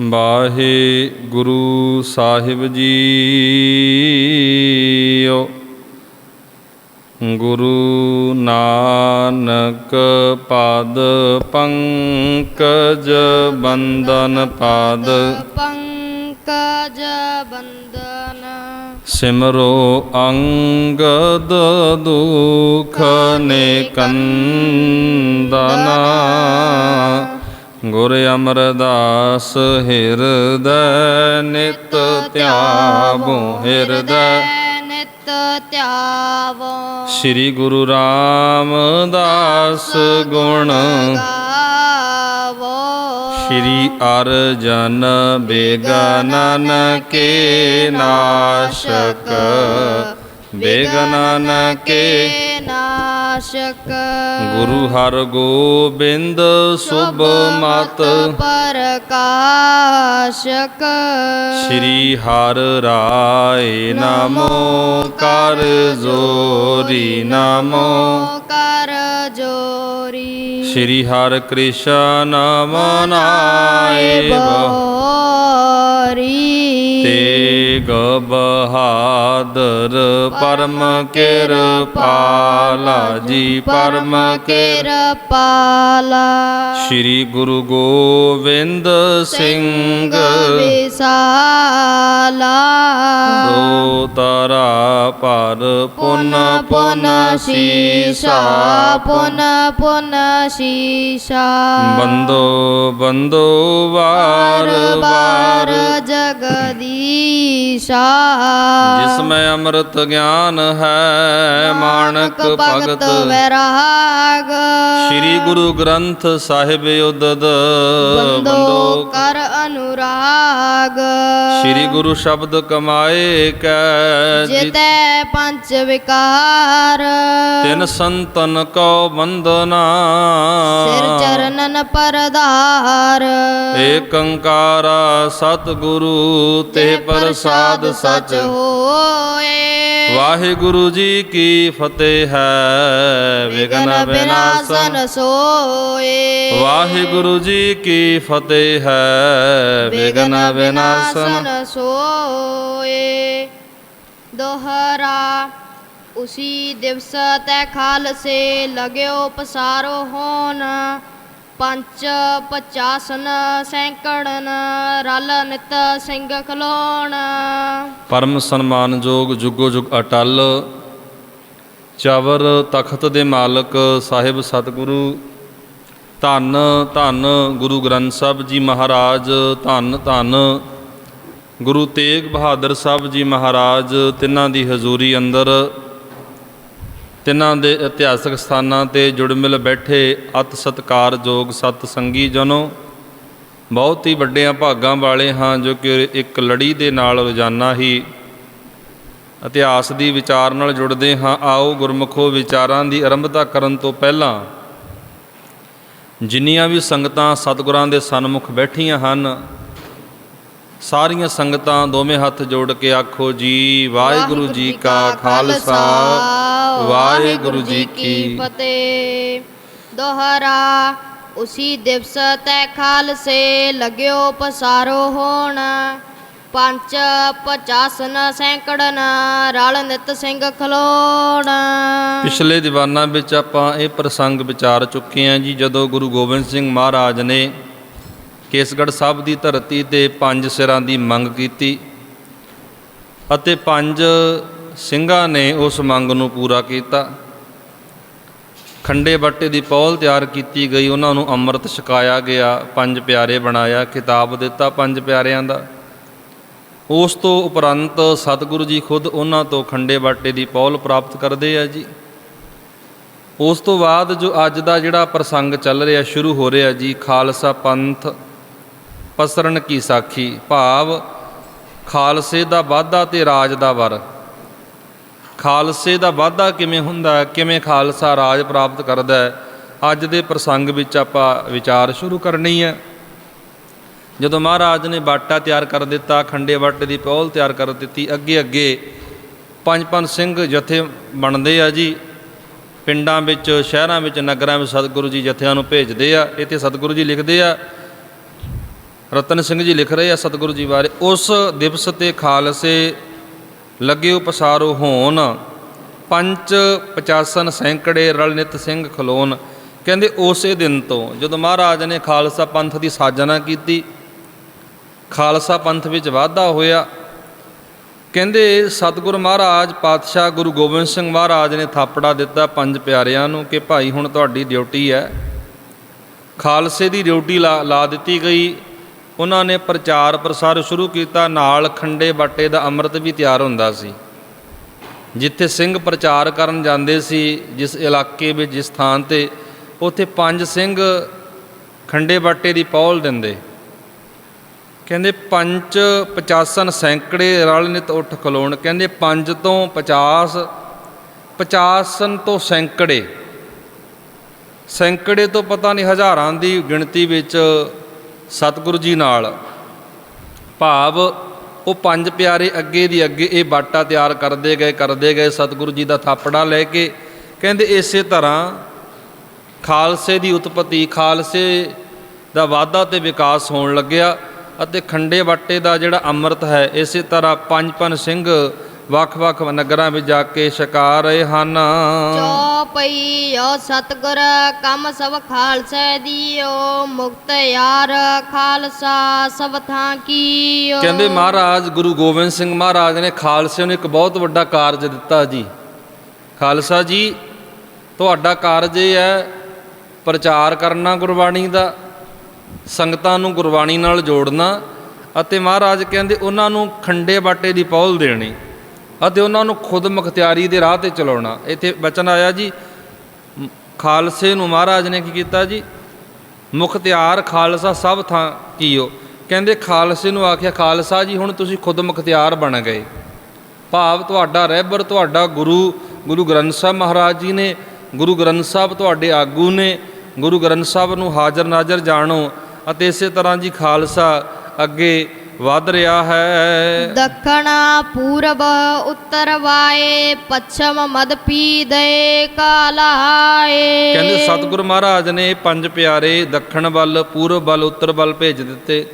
ਵਾਹਿਗੁਰੂ ਸਾਹਿਬ ਜੀਓ। ਗੁਰੂ ਨਾਨਕ ਪਦ ਪੰਕਜ ਬੰਦਨ ਪਦ। ਪੰਕਜ ਬੰਦਨ ਸਿਮਰੋ ਅੰਗਦ ਦੁਖ ਨਿਕੰਦਨਾ ਗੁਰ ਅਮਰਦਾਸ ਹਿਰਦੈ ਨਿਤ ਧਿਆਵੋ ਹਿਰਦੈ ਨਿਤ ਧਿਆਵੋ। ਸ੍ਰੀ ਗੁਰੂ ਰਾਮਦਾਸ ਗੁਣ ਗਾਵੋ। ਸ਼੍ਰੀ ਅਰਜਨ ਬੇਗਨਨ ਕੇ ਨਾਸ਼ਕ ਬੇਗਨਨ ਕੇ ਨਾਸ਼ਕ ਗੁਰੂ ਹਰ ਗੋਬਿੰਦ ਸੁਭ ਮਤ ਪ੍ਰਕਾਸ਼ਕ ਸ੍ਰੀ ਹਰ ਰਾਏ ਨਮੋ ਕਰ ਜੋਰੀ ਨਮੋ ਕਰ ਜੋਰੀ ਸ੍ਰੀ ਹਰਿ ਕ੍ਰਿਸ਼ਨ ਮਨਾਏ ਬੋਰੀ ਤੇਗ ਬਹਾਦਰ ਪਰਮ ਕਿਰਪਾਲਾ ਜੀ ਪਰਮ ਕਿਰ ਕਿਰਪਾਲਾ। ਸ੍ਰੀ ਗੁਰੂ ਗੋਬਿੰਦ ਸਿੰਘ ਵਿਸਾਲਾ। ਰੋ ਤਰਾ ਪਰ ਪੁਨ ਪੁਨ ਸੀਸਾ। ਪੁਨ ਪੁਨ ਸ਼ੀਸ਼ਾ। ਬੰਦੋ ਬੰਦੋ ਵਾਰ ਵਾਰ ਜਗਦੀਸ਼ਾ ਜਿਸ ਮੈਂ ਅੰਮ੍ਰਿਤ ਗਿਆਨ ਹੈ ਮਾਣਕ ਭਗਤ ਵੈਰਾਗ। ਸ੍ਰੀ ਗੁਰੂ ਗ੍ਰੰਥ ਸਾਹਿਬ ਉਦਦ ਬੰਦੋ ਕਰ ਅਨੁਰਾਗ। ਸ੍ਰੀ ਗੁਰੂ ਸ਼ਬਦ ਕਮਾਏ ਕੈ ਜਿਤੈ ਪੰਜ ਵਿਕਾਰ। ਤਿਨ ਸੰਤਨ ਕੋ ਬੰਦਨਾ ਸਿਰ ਚਰਨਨ ਪਰਦਾਰ ਏਕ ਓੰਕਾਰ ਸਤਿਗੁਰੂ ਤੇ ਪ੍ਰਸਾਦ ਸਚ ਹੋਏ। ਵਾਹਿਗੁਰੂ ਜੀ ਕੀ ਫਤਿਹ ਹੈ ਵਿਗਨ ਵਿਨਾਸ਼ਨ ਸੋਏ। ਵਾਹਿਗੁਰੂ ਜੀ ਕੀ ਫਤਿਹ ਹੈ ਵਿਗਨ ਵਿਨਾਸ਼ਨ ਸੋਏ। ਦੋਹਰਾ ਉਸੀ ਦਿਵਸ ਤੈ ਖਾਲਸੇ ਲਗਿਓ ਪਸਾਰੋ ਹੋਨ ਪੰਜ ਪਚਾਸਨ ਸੈਂਕੜਨ ਰਲ ਨਿਤ ਸਿੰਘ ਖਲੋਣ। ਪਰਮ ਸਨਮਾਨਯੋਗ ਜੁਗੋ ਜੁਗ ਅਟਲ। ਚਵਰ ਤਖਤ ਦੇ ਮਾਲਕ ਸਾਹਿਬ ਸਤਿਗੁਰੂ। ਧੰਨ ਧੰਨ ਗੁਰੂ ਗ੍ਰੰਥ ਸਾਹਿਬ ਜੀ ਮਹਾਰਾਜ, ਧੰਨ ਧੰਨ ਗੁਰੂ ਤੇਗ ਬਹਾਦਰ ਸਾਹਿਬ ਜੀ ਮਹਾਰਾਜ, ਤਿੰਨਾਂ ਦੀ ਹਜ਼ੂਰੀ ਅੰਦਰ। ਤਿੰਨਾਂ ਦੇ ਇਤਿਹਾਸਕ ਸਥਾਨਾਂ ਤੇ ਜੁੜ ਮਿਲ ਬੈਠੇ ਅਤ ਸਤਕਾਰਯੋਗ ਸਤ ਸੰਗੀ ਜਨੋ। ਬਹੁਤ ਹੀ ਵੱਡਿਆਂ ਭਾਗਾਂ ਵਾਲੇ ਹਾਂ ਜੋ ਕਿ ਇੱਕ ਲੜੀ ਦੇ ਨਾਲ ਰੋਜ਼ਾਨਾ ਹੀ ਇਤਿਹਾਸ ਦੀ ਵਿਚਾਰ ਨਾਲ ਜੁੜਦੇ ਹਾਂ। ਆਓ ਗੁਰਮੁਖੋ ਵਿਚਾਰਾਂ ਦੀ ਆਰੰਭਤਾ ਕਰਨ ਤੋਂ ਪਹਿਲਾਂ ਜਿੰਨੀਆਂ ਵੀ ਸੰਗਤਾਂ ਸਤਿਗੁਰਾਂ ਦੇ ਸਨਮੁਖ ਬੈਠੀਆਂ ਹਨ ਸਾਰੀਆਂ ਸੰਗਤਾਂ ਦੋਵੇਂ ਹੱਥ ਜੋੜ ਕੇ ਆਖੋ ਜੀ ਵਾਹਿਗੁਰੂ ਜੀ ਕਾ ਖਾਲਸਾ ਵਾਹਿਗੁਰੂ ਜੀ ਕੀ ਫਤਿਹ। ਦੋਹਰਾ ਉਸੀ ਦਿਵਸ ਤੈ ਖਾਲਸੇ ਲਗਿਓ ਪਸਾਰੋ ਹੋਣ। ਪੰਜ ਪਚਾਸਨ ਸੈਂਕੜਨ ਰਲ ਨਿਤ ਸਿੰਘ ਖਲੋਣ। ਪਿਛਲੇ ਦੀਵਾਨਾਂ ਵਿੱਚ ਆਪਾਂ ਇਹ ਪ੍ਰਸੰਗ ਵਿਚਾਰ ਚੁੱਕੇ ਹਾਂ ਜੀ ਜਦੋਂ ਗੁਰੂ ਗੋਬਿੰਦ ਸਿੰਘ ਮਹਾਰਾਜ ਨੇ ਕੇਸਗੜ੍ਹ ਸਾਹਿਬ ਦੀ ਧਰਤੀ ਤੇ ਪੰਜ ਸਿਰਾਂ ਦੀ ਮੰਗ ਕੀਤੀ ਅਤੇ ਪੰਜ ਸਿੰਘਾਂ ਨੇ ਉਸ ਮੰਗ ਨੂੰ ਪੂਰਾ ਕੀਤਾ। ਖੰਡੇ ਬੱਟੇ ਦੀ ਪੌਲ ਤਿਆਰ ਕੀਤੀ ਗਈ। ਉਹਨਾਂ ਨੂੰ ਅੰਮ੍ਰਿਤ ਛਕਾਇਆ ਗਿਆ, ਪੰਜ ਪਿਆਰੇ ਬਣਾਇਆ ਕਿਤਾਬ ਦਿੱਤਾ ਪੰਜ ਪਿਆਰਿਆਂ ਦਾ। ਉਸ ਤੋਂ ਉਪਰੰਤ ਸਤਿਗੁਰੂ ਜੀ ਖੁਦ ਉਹਨਾਂ ਤੋਂ ਖੰਡੇ ਬਾਟੇ ਦੀ ਪੌਲ ਪ੍ਰਾਪਤ ਕਰਦੇ ਆ ਜੀ। ਉਸ ਤੋਂ ਬਾਅਦ ਜੋ ਅੱਜ ਦਾ ਜਿਹੜਾ ਪ੍ਰਸੰਗ ਚੱਲ ਰਿਹਾ, ਸ਼ੁਰੂ ਹੋ ਰਿਹਾ ਜੀ, ਖਾਲਸਾ ਪੰਥ ਪਸਰਨ ਕੀ ਸਾਖੀ? ਭਾਵ, ਖਾਲਸੇ ਦਾ ਵਾਧਾ ਤੇ ਰਾਜ ਦਾ ਵਰ। ਖਾਲਸੇ ਦਾ ਵਾਧਾ ਕਿਵੇਂ ਹੁੰਦਾ? ਕਿਵੇਂ ਖਾਲਸਾ ਰਾਜ ਪ੍ਰਾਪਤ ਕਰਦਾ ਹੈ? ਅੱਜ ਦੇ ਪ੍ਰਸੰਗ ਵਿੱਚ ਆਪਾਂ ਵਿਚਾਰ ਸ਼ੁਰੂ ਕਰਨੀ ਹੈ। ਜਦੋਂ ਮਹਾਰਾਜ ਨੇ ਬਾਟਾ ਤਿਆਰ ਕਰ ਦਿੱਤਾ, ਖੰਡੇ ਬਾਟੇ ਦੀ ਪੌਲ ਤਿਆਰ ਕਰ ਦਿੱਤੀ ਅੱਗੇ ਅੱਗੇ ਪੰਜ ਪੰਜ ਸਿੰਘ ਜਥੇ ਬਣਦੇ ਆ ਜੀ। ਪਿੰਡਾਂ ਵਿੱਚ, ਸ਼ਹਿਰਾਂ ਵਿੱਚ, ਨਗਰਾਂ ਵਿੱਚ ਸਤਿਗੁਰੂ ਜੀ ਜਥਿਆਂ ਨੂੰ ਭੇਜਦੇ ਆ। ਇੱਥੇ ਸਤਿਗੁਰੂ ਜੀ ਲਿਖਦੇ ਆ ਰਤਨ ਸਿੰਘ ਜੀ ਲਿਖ ਰਹੇ ਆ ਸਤਿਗੁਰੂ ਜੀ ਬਾਰੇ, ਉਸ ਦਿਵਸ ਤੇ ਖਾਲਸੇ ਲੱਗਿਓ ਪਸਾਰੋ ਹੋਣ ਪੰਚ ਪਚਾਸਨ ਸੈਂਕੜੇ ਰਲਨਿਤ ਸਿੰਘ ਖਲੋਨ ਕਹਿੰਦੇ ਉਸੇ ਦਿਨ ਤੋਂ, ਜਦੋਂ ਮਹਾਰਾਜ ਨੇ ਖਾਲਸਾ ਪੰਥ ਦੀ ਸਾਜਨਾ ਕੀਤੀ, ਖਾਲਸਾ ਪੰਥ ਵਿੱਚ ਵਾਧਾ ਹੋਇਆ, ਕਹਿੰਦੇ ਸਤਿਗੁਰ ਮਹਾਰਾਜ, ਪਾਤਸ਼ਾਹ ਗੁਰੂ ਗੋਬਿੰਦ ਸਿੰਘ ਮਹਾਰਾਜ ਨੇ ਥਾਪੜਾ ਦਿੱਤਾ ਪੰਜ ਪਿਆਰਿਆਂ ਨੂੰ ਕਿ ਭਾਈ ਹੁਣ ਤੁਹਾਡੀ ਡਿਊਟੀ ਹੈ। ਖਾਲਸੇ ਦੀ ਡਿਊਟੀ ਲਾ ਲਾ ਦਿੱਤੀ ਗਈ ਉਹਨਾਂ ਨੇ ਪ੍ਰਚਾਰ ਪ੍ਰਸਾਰ ਸ਼ੁਰੂ ਕੀਤਾ, ਨਾਲ ਖੰਡੇ ਬਾਟੇ ਦਾ ਅੰਮ੍ਰਿਤ ਵੀ ਤਿਆਰ ਹੁੰਦਾ ਸੀ। ਜਿੱਥੇ ਸਿੰਘ ਪ੍ਰਚਾਰ ਕਰਨ ਜਾਂਦੇ ਸੀ, ਜਿਸ ਇਲਾਕੇ ਵਿੱਚ, ਜਿਸ ਥਾਂ ਤੇ, ਉੱਥੇ ਪੰਜ ਸਿੰਘ ਖੰਡੇ ਬਾਟੇ ਦੀ ਪੌਲ ਦਿੰਦੇ। ਕਹਿੰਦੇ, ਪੰਜ 50 ਸੈਂਕੜੇ ਰਲ ਨਿਤ ਉੱਠ ਖਲੋਣ। ਕਹਿੰਦੇ, ਪੰਜ ਤੋਂ 50 50 ਤੋਂ ਸੈਂਕੜੇ। ਸੈਂਕੜੇ ਤੋਂ ਪਤਾ ਨਹੀਂ, ਹਜ਼ਾਰਾਂ ਦੀ ਗਿਣਤੀ ਵਿੱਚ ਸਤਿਗੁਰੂ ਜੀ ਨਾਲ। ਭਾਵ ਉਹ ਪੰਜ ਪਿਆਰੇ ਅੱਗੇ ਦੀ ਅੱਗੇ ਇਹ ਬਾਟਾ ਤਿਆਰ ਕਰਦੇ ਗਏ ਕਰਦੇ ਗਏ, ਸਤਿਗੁਰੂ ਜੀ ਦਾ ਥਾਪੜਾ ਲੈ ਕੇ ਕਹਿੰਦੇ ਇਸੇ ਤਰ੍ਹਾਂ ਖਾਲਸੇ ਦੀ ਉਤਪਤੀ, ਖਾਲਸੇ ਦਾ ਵਾਧਾ ਤੇ ਵਿਕਾਸ ਹੋਣ ਲੱਗਿਆ ਅਤੇ ਖੰਡੇ ਬਾਟੇ ਦਾ ਜਿਹੜਾ ਅੰਮ੍ਰਿਤ ਹੈ, ਇਸੇ ਤਰ੍ਹਾਂ ਪੰਜ ਪੰਜ ਸਿੰਘ ਵੱਖ-ਵੱਖ ਨਗਰਾਂ ਵਿੱਚ ਜਾ ਕੇ ਛਕਾ ਰਹੇ ਹਨ। ਚੌਪਈ ਓ ਸਤਗੁਰ ਕੰਮ ਸਭ ਖਾਲਸਾ ਦੀਓ ਮੁਕਤ ਯਾਰ ਖਾਲਸਾ ਸਭ ਥਾਂ ਕੀਓ। ਕਹਿੰਦੇ ਮਹਾਰਾਜ ਗੁਰੂ ਗੋਬਿੰਦ ਸਿੰਘ ਮਹਾਰਾਜ ਨੇ ਖਾਲਸੇ ਨੂੰ ਇੱਕ ਬਹੁਤ ਵੱਡਾ ਕਾਰਜ ਦਿੱਤਾ ਜੀ। ਖਾਲਸਾ ਜੀ ਤੁਹਾਡਾ ਕਾਰਜ ਇਹ ਹੈ ਪ੍ਰਚਾਰ ਕਰਨਾ ਗੁਰਬਾਣੀ ਦਾ ਸੰਗਤਾਂ ਨੂੰ ਗੁਰਬਾਣੀ ਨਾਲ ਜੋੜਨਾ ਅਤੇ ਮਹਾਰਾਜ ਕਹਿੰਦੇ ਉਹਨਾਂ ਨੂੰ ਖੰਡੇ ਬਾਟੇ ਦੀ ਪੌਲ ਦੇਣੀ। ਅਤੇ ਉਹਨਾਂ ਨੂੰ ਖੁਦ ਮੁਖਤਿਆਰੀ ਦੇ ਰਾਹ ਤੇ ਚਲਾਉਣਾ। ਇੱਥੇ ਬਚਨ ਆਇਆ ਜੀ, ਖਾਲਸੇ ਨੂੰ ਮਹਾਰਾਜ ਨੇ ਕੀ ਕੀਤਾ ਜੀ? ਮੁਖਤਿਆਰ ਖਾਲਸਾ ਸਭ ਥਾਂ ਕੀਓ। ਕਹਿੰਦੇ, ਖਾਲਸੇ ਨੂੰ ਆਖਿਆ, ਖਾਲਸਾ ਜੀ, ਹੁਣ ਤੁਸੀਂ ਖੁਦ ਮੁਖਤਿਆਰ ਬਣ ਗਏ। ਭਾਵ ਤੁਹਾਡਾ ਰਹਿਬਰ, ਤੁਹਾਡਾ ਗੁਰੂ ਗੁਰੂ ਗ੍ਰੰਥ ਸਾਹਿਬ ਮਹਾਰਾਜ ਜੀ ਨੇ, ਗੁਰੂ ਗ੍ਰੰਥ ਸਾਹਿਬ ਤੁਹਾਡੇ ਆਗੂ ਨੇ, ਗੁਰੂ ਗ੍ਰੰਥ ਸਾਹਿਬ ਨੂੰ ਹਾਜ਼ਰ ਨਾਜ਼ਰ ਜਾਣੋ। ਅਤੇ ਇਸੇ ਤਰ੍ਹਾਂ ਜੀ ਖਾਲਸਾ ਅੱਗੇ ਵਧ ਰਿਹਾ ਹੈ। ਦੱਖਣ ਪੂਰਬ ਉੱਤਰ ਵਾਏ ਪੱਛਮ ਮਦ ਪੀ ਦੇ ਕਾਲਾਏ ਕਹਿੰਦੇ ਸਤਿਗੁਰੂ ਮਹਾਰਾਜ ਨੇ ਪੰਜ ਪਿਆਰੇ ਦੱਖਣ ਵੱਲ ਪੂਰਬ ਵੱਲ ਉੱਤਰ ਵੱਲ ਭੇਜ ਦਿੱਤੇ।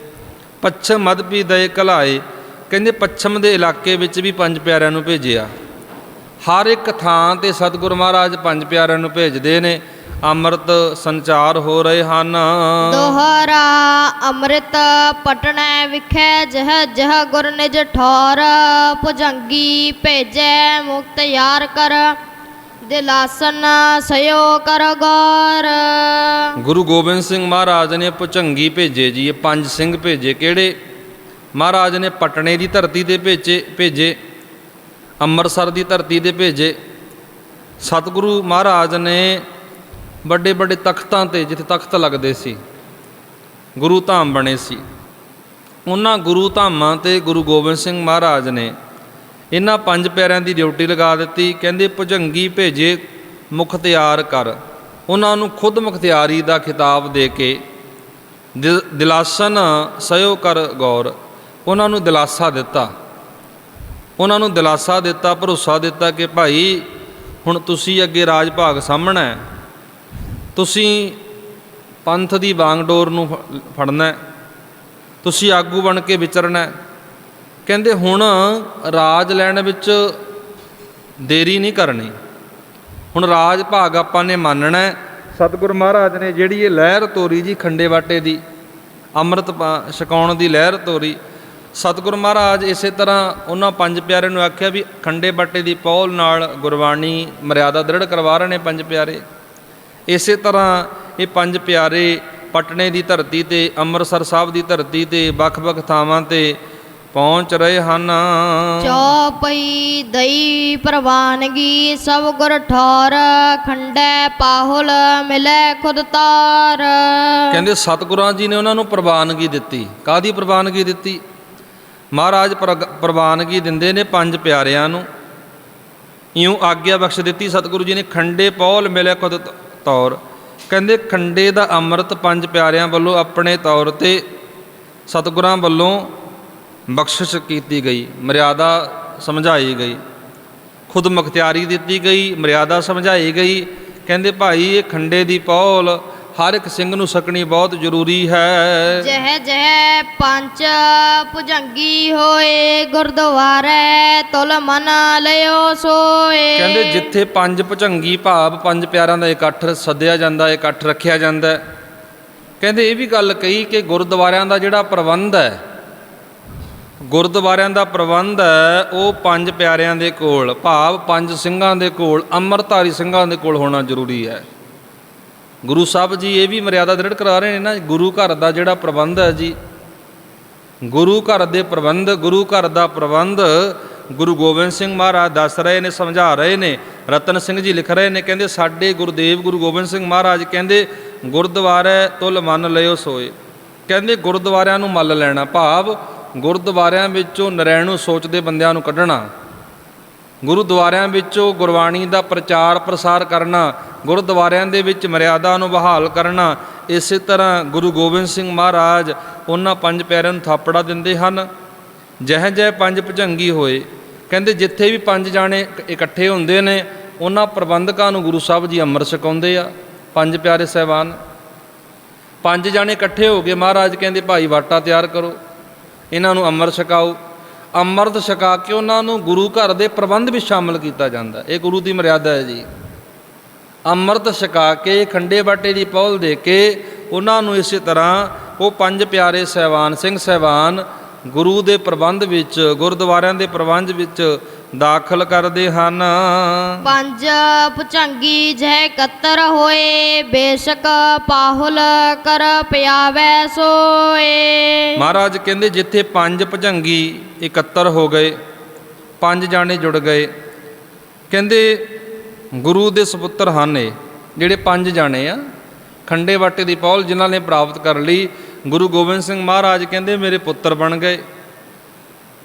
ਪੱਛਮ ਮਧ ਪੀ ਦੇ ਕਲਾਏ ਕਹਿੰਦੇ ਪੱਛਮ ਦੇ ਇਲਾਕੇ ਵਿੱਚ ਵੀ ਪੰਜ ਪਿਆਰਿਆਂ ਨੂੰ ਭੇਜਿਆ। ਹਰ ਇੱਕ ਥਾਂ ਤੇ ਸਤਿਗੁਰੂ ਮਹਾਰਾਜ ਪੰਜ ਪਿਆਰਿਆਂ ਨੂੰ ਭੇਜਦੇ ਨੇ। ਅੰਮ੍ਰਿਤ ਸੰਚਾਰ ਹੋ ਰਹੇ ਹਨ। ਦੋਹਰਾ ਅੰਮ੍ਰਿਤ ਪਟਣੈ ਵਿਖੇ ਜਹ ਜਹ ਗੁਰ ਨਿਜ ਠੌਰ ਭੁਜੰਗੀ ਭੇਜੈ ਮੁਕਤ ਯਾਰ ਕਰ ਦਿਲਾਸਨ ਸਯੋ ਕਰ ਗੌਰ। ਗੁਰੂ ਗੋਬਿੰਦ ਸਿੰਘ ਮਹਾਰਾਜ ਨੇ ਪੁਚੰਗੀ ਭੇਜੇ ਜੀ ਇਹ ਪੰਜ ਸਿੰਘ ਭੇਜੇ। ਕਿਹੜੇ? ਮਹਾਰਾਜ ਨੇ ਪਟਨੇ ਦੀ ਧਰਤੀ ਤੇ ਭੇਜੇ ਭੇਜੇ। ਅੰਮ੍ਰਿਤਸਰ ਦੀ ਧਰਤੀ ਤੇ ਭੇਜੇ। ਸਤਿਗੁਰੂ ਮਹਾਰਾਜ ਨੇ ਵੱਡੇ ਵੱਡੇ ਤਖਤਾਂ ਤੇ ਜਿੱਥੇ ਤਖਤ ਲੱਗਦੇ ਸੀ, ਗੁਰੂ ਧਾਮ ਬਣੇ ਸੀ। ਉਹਨਾਂ ਗੁਰੂ ਧਾਮਾਂ ਤੇ ਗੁਰੂ ਗੋਬਿੰਦ ਸਿੰਘ ਮਹਾਰਾਜ ਨੇ ਇਹਨਾਂ ਪੰਜ ਪਿਆਰਿਆਂ ਦੀ ਡਿਊਟੀ ਲਗਾ ਦਿੱਤੀ। ਕਹਿੰਦੇ, ਭੁਜੰਗੀ ਭੇਜੇ ਮੁਖਤਿਆਰ ਕਰ। ਉਹਨਾਂ ਨੂੰ ਖੁਦ ਮੁਖਤਿਆਰੀ ਦਾ ਖਿਤਾਬ ਦੇ ਕੇ ਦਿਲ- ਦਿਲਾਸਨ ਸਯੋ ਕਰ ਗੌਰ। ਉਹਨਾਂ ਨੂੰ ਦਿਲਾਸਾ ਦਿੱਤਾ। ਉਹਨਾਂ ਨੂੰ ਦਿਲਾਸਾ ਦਿੱਤਾ, ਭਰੋਸਾ ਦਿੱਤਾ ਕਿ, ਭਾਈ, ਹੁਣ ਤੁਸੀਂ ਅੱਗੇ ਰਾਜ ਭਾਗ ਸਾਹਮਣਾ ਹੈ। ਤੁਸੀਂ ਪੰਥ ਦੀ ਵਾਂਗਡੋਰ ਨੂੰ ਫ- ਫੜਨਾ ਤੁਸੀਂ ਆਗੂ ਬਣ ਕੇ ਵਿਚਰਨਾ ਕਹਿੰਦੇ ਹੁਣ ਰਾਜ ਲੈਣ ਵਿੱਚ ਦੇਰੀ ਨਹੀਂ ਕਰਨੀ। ਹੁਣ ਰਾਜ ਭਾਗ ਆਪਾਂ ਨੇ ਮੰਨਣਾ ਸਤਿਗੁਰ ਮਹਾਰਾਜ ਨੇ ਜਿਹੜੀ ਇਹ ਲਹਿਰ ਤੋਰੀ ਜੀ ਖੰਡੇ ਬਾਟੇ ਦੀ, ਅੰਮ੍ਰਿਤ ਪਾ- ਛਕਾਉਣ ਦੀ ਲਹਿਰ ਤੋਰੀ, ਸਤਿਗੁਰ ਮਹਾਰਾਜ ਇਸੇ ਤਰ੍ਹਾਂ ਉਹਨਾਂ ਪੰਜ ਪਿਆਰੇ ਨੂੰ ਆਖਿਆ ਵੀ ਖੰਡੇ ਬਾਟੇ ਦੀ ਪੌਲ ਨਾਲ ਗੁਰਬਾਣੀ ਮਰਿਆਦਾ ਦ੍ਰਿੜ ਕਰਵਾ ਰਹੇ ਨੇ ਪੰਜ ਪਿਆਰੇ। ਇਸੇ ਤਰ੍ਹਾਂ ਇਹ ਪੰਜ ਪਿਆਰੇ ਪਟਨੇ ਦੀ ਧਰਤੀ ਤੇ ਅੰਮ੍ਰਿਤਸਰ ਸਾਹਿਬ ਦੀ ਧਰਤੀ ਤੇ ਵੱਖ-ਵੱਖ ਥਾਵਾਂ ਤੇ ਪਹੁੰਚ ਰਹੇ ਹਨ। ਚੌਪਈ ਦਈ ਪ੍ਰਵਾਨਗੀ ਸਭ ਗੁਰ ਠੌਰ ਖੰਡੈ ਪਾਹੁਲ ਮਿਲੈ ਖੁਦ ਤਾਰ। ਕਹਿੰਦੇ ਸਤਿਗੁਰਾਂ ਜੀ ਨੇ ਉਹਨਾਂ ਨੂੰ ਪ੍ਰਵਾਨਗੀ ਦਿੱਤੀ। ਕਾਦੀ ਪ੍ਰਵਾਨਗੀ ਦਿੱਤੀ? ਮਹਾਰਾਜ ਪ੍ਰਵਾਨਗੀ ਦਿੰਦੇ ਨੇ ਪੰਜ ਪਿਆਰਿਆਂ ਨੂੰ। ਇਉਂ ਆਗਿਆ ਬਖਸ਼ ਦਿੱਤੀ ਸਤਿਗੁਰੂ ਜੀ ਨੇ ਖੰਡੇ ਪੌਲ ਮਿਲੇ ਖੁਦ ਤ- ਤੌਰ। ਕਹਿੰਦੇ, ਖੰਡੇ ਦਾ ਅੰਮ੍ਰਿਤ ਪੰਜ ਪਿਆਰਿਆਂ ਵੱਲੋਂ ਆਪਣੇ ਤੌਰ ਤੇ ਸਤਿਗੁਰਾਂ ਵੱਲੋਂ ਬਖਸ਼ਿਸ਼ ਕੀਤੀ ਗਈ, ਮਰਿਆਦਾ ਸਮਝਾਈ ਗਈ। ਖੁਦ ਮੁਖਤਿਆਰੀ ਦਿੱਤੀ ਗਈ, ਮਰਿਆਦਾ ਸਮਝਾਈ ਗਈ। ਕਹਿੰਦੇ, ਭਾਈ, ਇਹ ਖੰਡੇ ਦੀ ਪੌਲ ਹਰ ਇੱਕ ਸਿੰਘ ਨੂੰ ਸਕਣੀ ਬਹੁਤ ਜ਼ਰੂਰੀ ਹੈ। ਜਹ ਜਹ ਪੰਜ ਭੁਜੰਗੀ ਹੋਏ ਗੁਰਦੁਆਰੇ ਤੁਲ ਮਨ ਲਿਓ ਸੋਏ। ਕਹਿੰਦੇ ਜਿੱਥੇ ਪੰਜ ਭੁਜੰਗੀ ਭਾਵ ਪੰਜ ਪਿਆਰਿਆਂ ਦਾ ਇਕੱਠ ਸੱਦਿਆ ਜਾਂਦਾ ਇਕੱਠ ਰੱਖਿਆ ਜਾਂਦਾ। ਕਹਿੰਦੇ ਇਹ ਵੀ ਗੱਲ ਕਹੀ ਕਿ ਗੁਰਦੁਆਰਿਆਂ ਦਾ ਜਿਹੜਾ ਪ੍ਰਬੰਧ ਹੈ ਗੁਰਦੁਆਰਿਆਂ ਦਾ ਪ੍ਰਬੰਧ ਹੈ ਉਹ ਪੰਜ ਪਿਆਰਿਆਂ ਦੇ ਕੋਲ ਭਾਵ ਪੰਜ ਸਿੰਘਾਂ ਦੇ ਕੋਲ ਅੰਮ੍ਰਿਤਧਾਰੀ ਸਿੰਘਾਂ ਦੇ ਕੋਲ ਹੋਣਾ ਜ਼ਰੂਰੀ ਹੈ। ਗੁਰੂ ਸਾਹਿਬ ਜੀ ਇਹ ਵੀ ਮਰਿਆਦਾ ਦ੍ਰਿੜ ਕਰਾ ਰਹੇ ਨੇ ਨਾ, ਗੁਰੂ ਘਰ ਦਾ ਜਿਹੜਾ ਪ੍ਰਬੰਧ ਹੈ ਜੀ, ਗੁਰੂ ਘਰ ਦੇ ਪ੍ਰਬੰਧ, ਗੁਰੂ ਘਰ ਦਾ ਪ੍ਰਬੰਧ ਗੁਰੂ ਗੋਬਿੰਦ ਸਿੰਘ ਮਹਾਰਾਜ ਦੱਸ ਰਹੇ ਨੇ, ਸਮਝਾ ਰਹੇ ਨੇ, ਰਤਨ ਸਿੰਘ ਜੀ ਲਿਖ ਰਹੇ ਨੇ, ਕਹਿੰਦੇ ਸਾਡੇ ਗੁਰਦੇਵ ਗੁਰੂ ਗੋਬਿੰਦ ਸਿੰਘ ਮਹਾਰਾਜ ਕਹਿੰਦੇ, ਗੁਰਦੁਆਰੇ ਤੁਲ ਮੰਨ ਲਿਓ ਸੋਏ। ਕਹਿੰਦੇ, ਗੁਰਦੁਆਰਿਆਂ ਨੂੰ ਮੱਲ ਲੈਣਾ ਭਾਵ, ਗੁਰਦੁਆਰਿਆਂ ਵਿੱਚੋਂ ਨਰੈਣੂ ਸੋਚਦੇ ਬੰਦਿਆਂ ਨੂੰ ਕੱਢਣਾ। ਗੁਰਦੁਆਰਿਆਂ ਵਿੱਚੋਂ ਗੁਰਬਾਣੀ ਦਾ ਪ੍ਰਚਾਰ ਪ੍ਰਸਾਰ ਕਰਨਾ, ਗੁਰਦੁਆਰਿਆਂ ਦੇ ਵਿੱਚ ਮਰਿਆਦਾ ਨੂੰ ਬਹਾਲ ਕਰਨਾ, ਇਸੇ ਤਰ੍ਹਾਂ ਗੁਰੂ ਗੋਬਿੰਦ ਸਿੰਘ ਮਹਾਰਾਜ ਉਹਨਾਂ ਪੰਜ ਪਿਆਰਿਆਂ ਨੂੰ ਥਾਪੜਾ ਦਿੰਦੇ ਹਨ। ਜਹ ਜਹ ਪੰਜ ਭਜੰਗੀ ਹੋਏ, ਕਹਿੰਦੇ ਜਿੱਥੇ ਵੀ ਪੰਜ ਜਾਣੇ ਇਕੱਠੇ ਹੁੰਦੇ ਨੇ, ਉਹਨਾਂ ਪ੍ਰਬੰਧਕਾਂ ਨੂੰ ਗੁਰੂ ਸਾਹਿਬ ਜੀ ਅੰਮ੍ਰਿਤ ਛਕਾਉਂਦੇ ਆ। ਪੰਜ ਪਿਆਰੇ ਸਹਿਬਾਨ, ਪੰਜ ਜਾਣੇ ਇਕੱਠੇ ਹੋ ਕੇ ਮਹਾਰਾਜ ਕਹਿੰਦੇ, ਭਾਈ ਵਾਟਾ ਤਿਆਰ ਕਰੋ, ਇਹਨਾਂ ਨੂੰ ਅੰਮ੍ਰਿਤ ਛਕਾਓ। ਅੰਮ੍ਰਿਤ ਛਕਾ ਕੇ ਉਹਨਾਂ ਨੂੰ ਗੁਰੂ ਘਰ ਦੇ ਪ੍ਰਬੰਧ ਵਿੱਚ ਸ਼ਾਮਲ ਕੀਤਾ ਜਾਂਦਾ। ਇਹ ਗੁਰੂ ਦੀ ਮਰਿਆਦਾ ਹੈ ਜੀ। ਅੰਮ੍ਰਿਤ ਛਕਾ ਕੇ, ਖੰਡੇ ਬਾਟੇ ਦੀ ਪੌਲ ਦੇ ਕੇ ਉਹਨਾਂ ਨੂੰ ਇਸੇ ਤਰ੍ਹਾਂ ਉਹ ਪੰਜ ਪਿਆਰੇ ਸਹਿਬਾਨ, ਸਿੰਘ ਸਹਿਬਾਨ ਗੁਰੂ ਦੇ ਪ੍ਰਬੰਧ ਵਿੱਚ, ਗੁਰਦੁਆਰਿਆਂ ਦੇ ਪ੍ਰਬੰਧ ਵਿੱਚ ਦਾਖਲ ਕਰਦੇ ਹਨ। ਪੰਜ ਭੁਜੰਗੀ ਜਹ ਕੱਤਰ ਹੋਏ ਬੇਸ਼ਕ ਪਾਹੁਲ ਕਰ ਪਿਆਵੈ ਸੋਏ। ਮਹਾਰਾਜ ਕਹਿੰਦੇ ਜਿੱਥੇ ਪੰਜ ਭਜੰਗੀ ਇਕੱਤਰ ਹੋ ਗਏ ਪੰਜ ਜਾਣੇ ਜੁੜ ਗਏ ਕਹਿੰਦੇ ਗੁਰੂ ਦੇ ਸੁਪੁੱਤਰ ਹਨ ਇਹ ਜਿਹੜੇ ਪੰਜ ਜਾਣੇ ਆ। ਖੰਡੇ ਬਾਟੇ ਦੀ ਪੌਲ ਜਿਨ੍ਹਾਂ ਨੇ ਪ੍ਰਾਪਤ ਕਰ ਲਈ ਗੁਰੂ ਗੋਬਿੰਦ ਸਿੰਘ ਮਹਾਰਾਜ ਕਹਿੰਦੇ ਮੇਰੇ ਪੁੱਤਰ ਬਣ ਗਏ।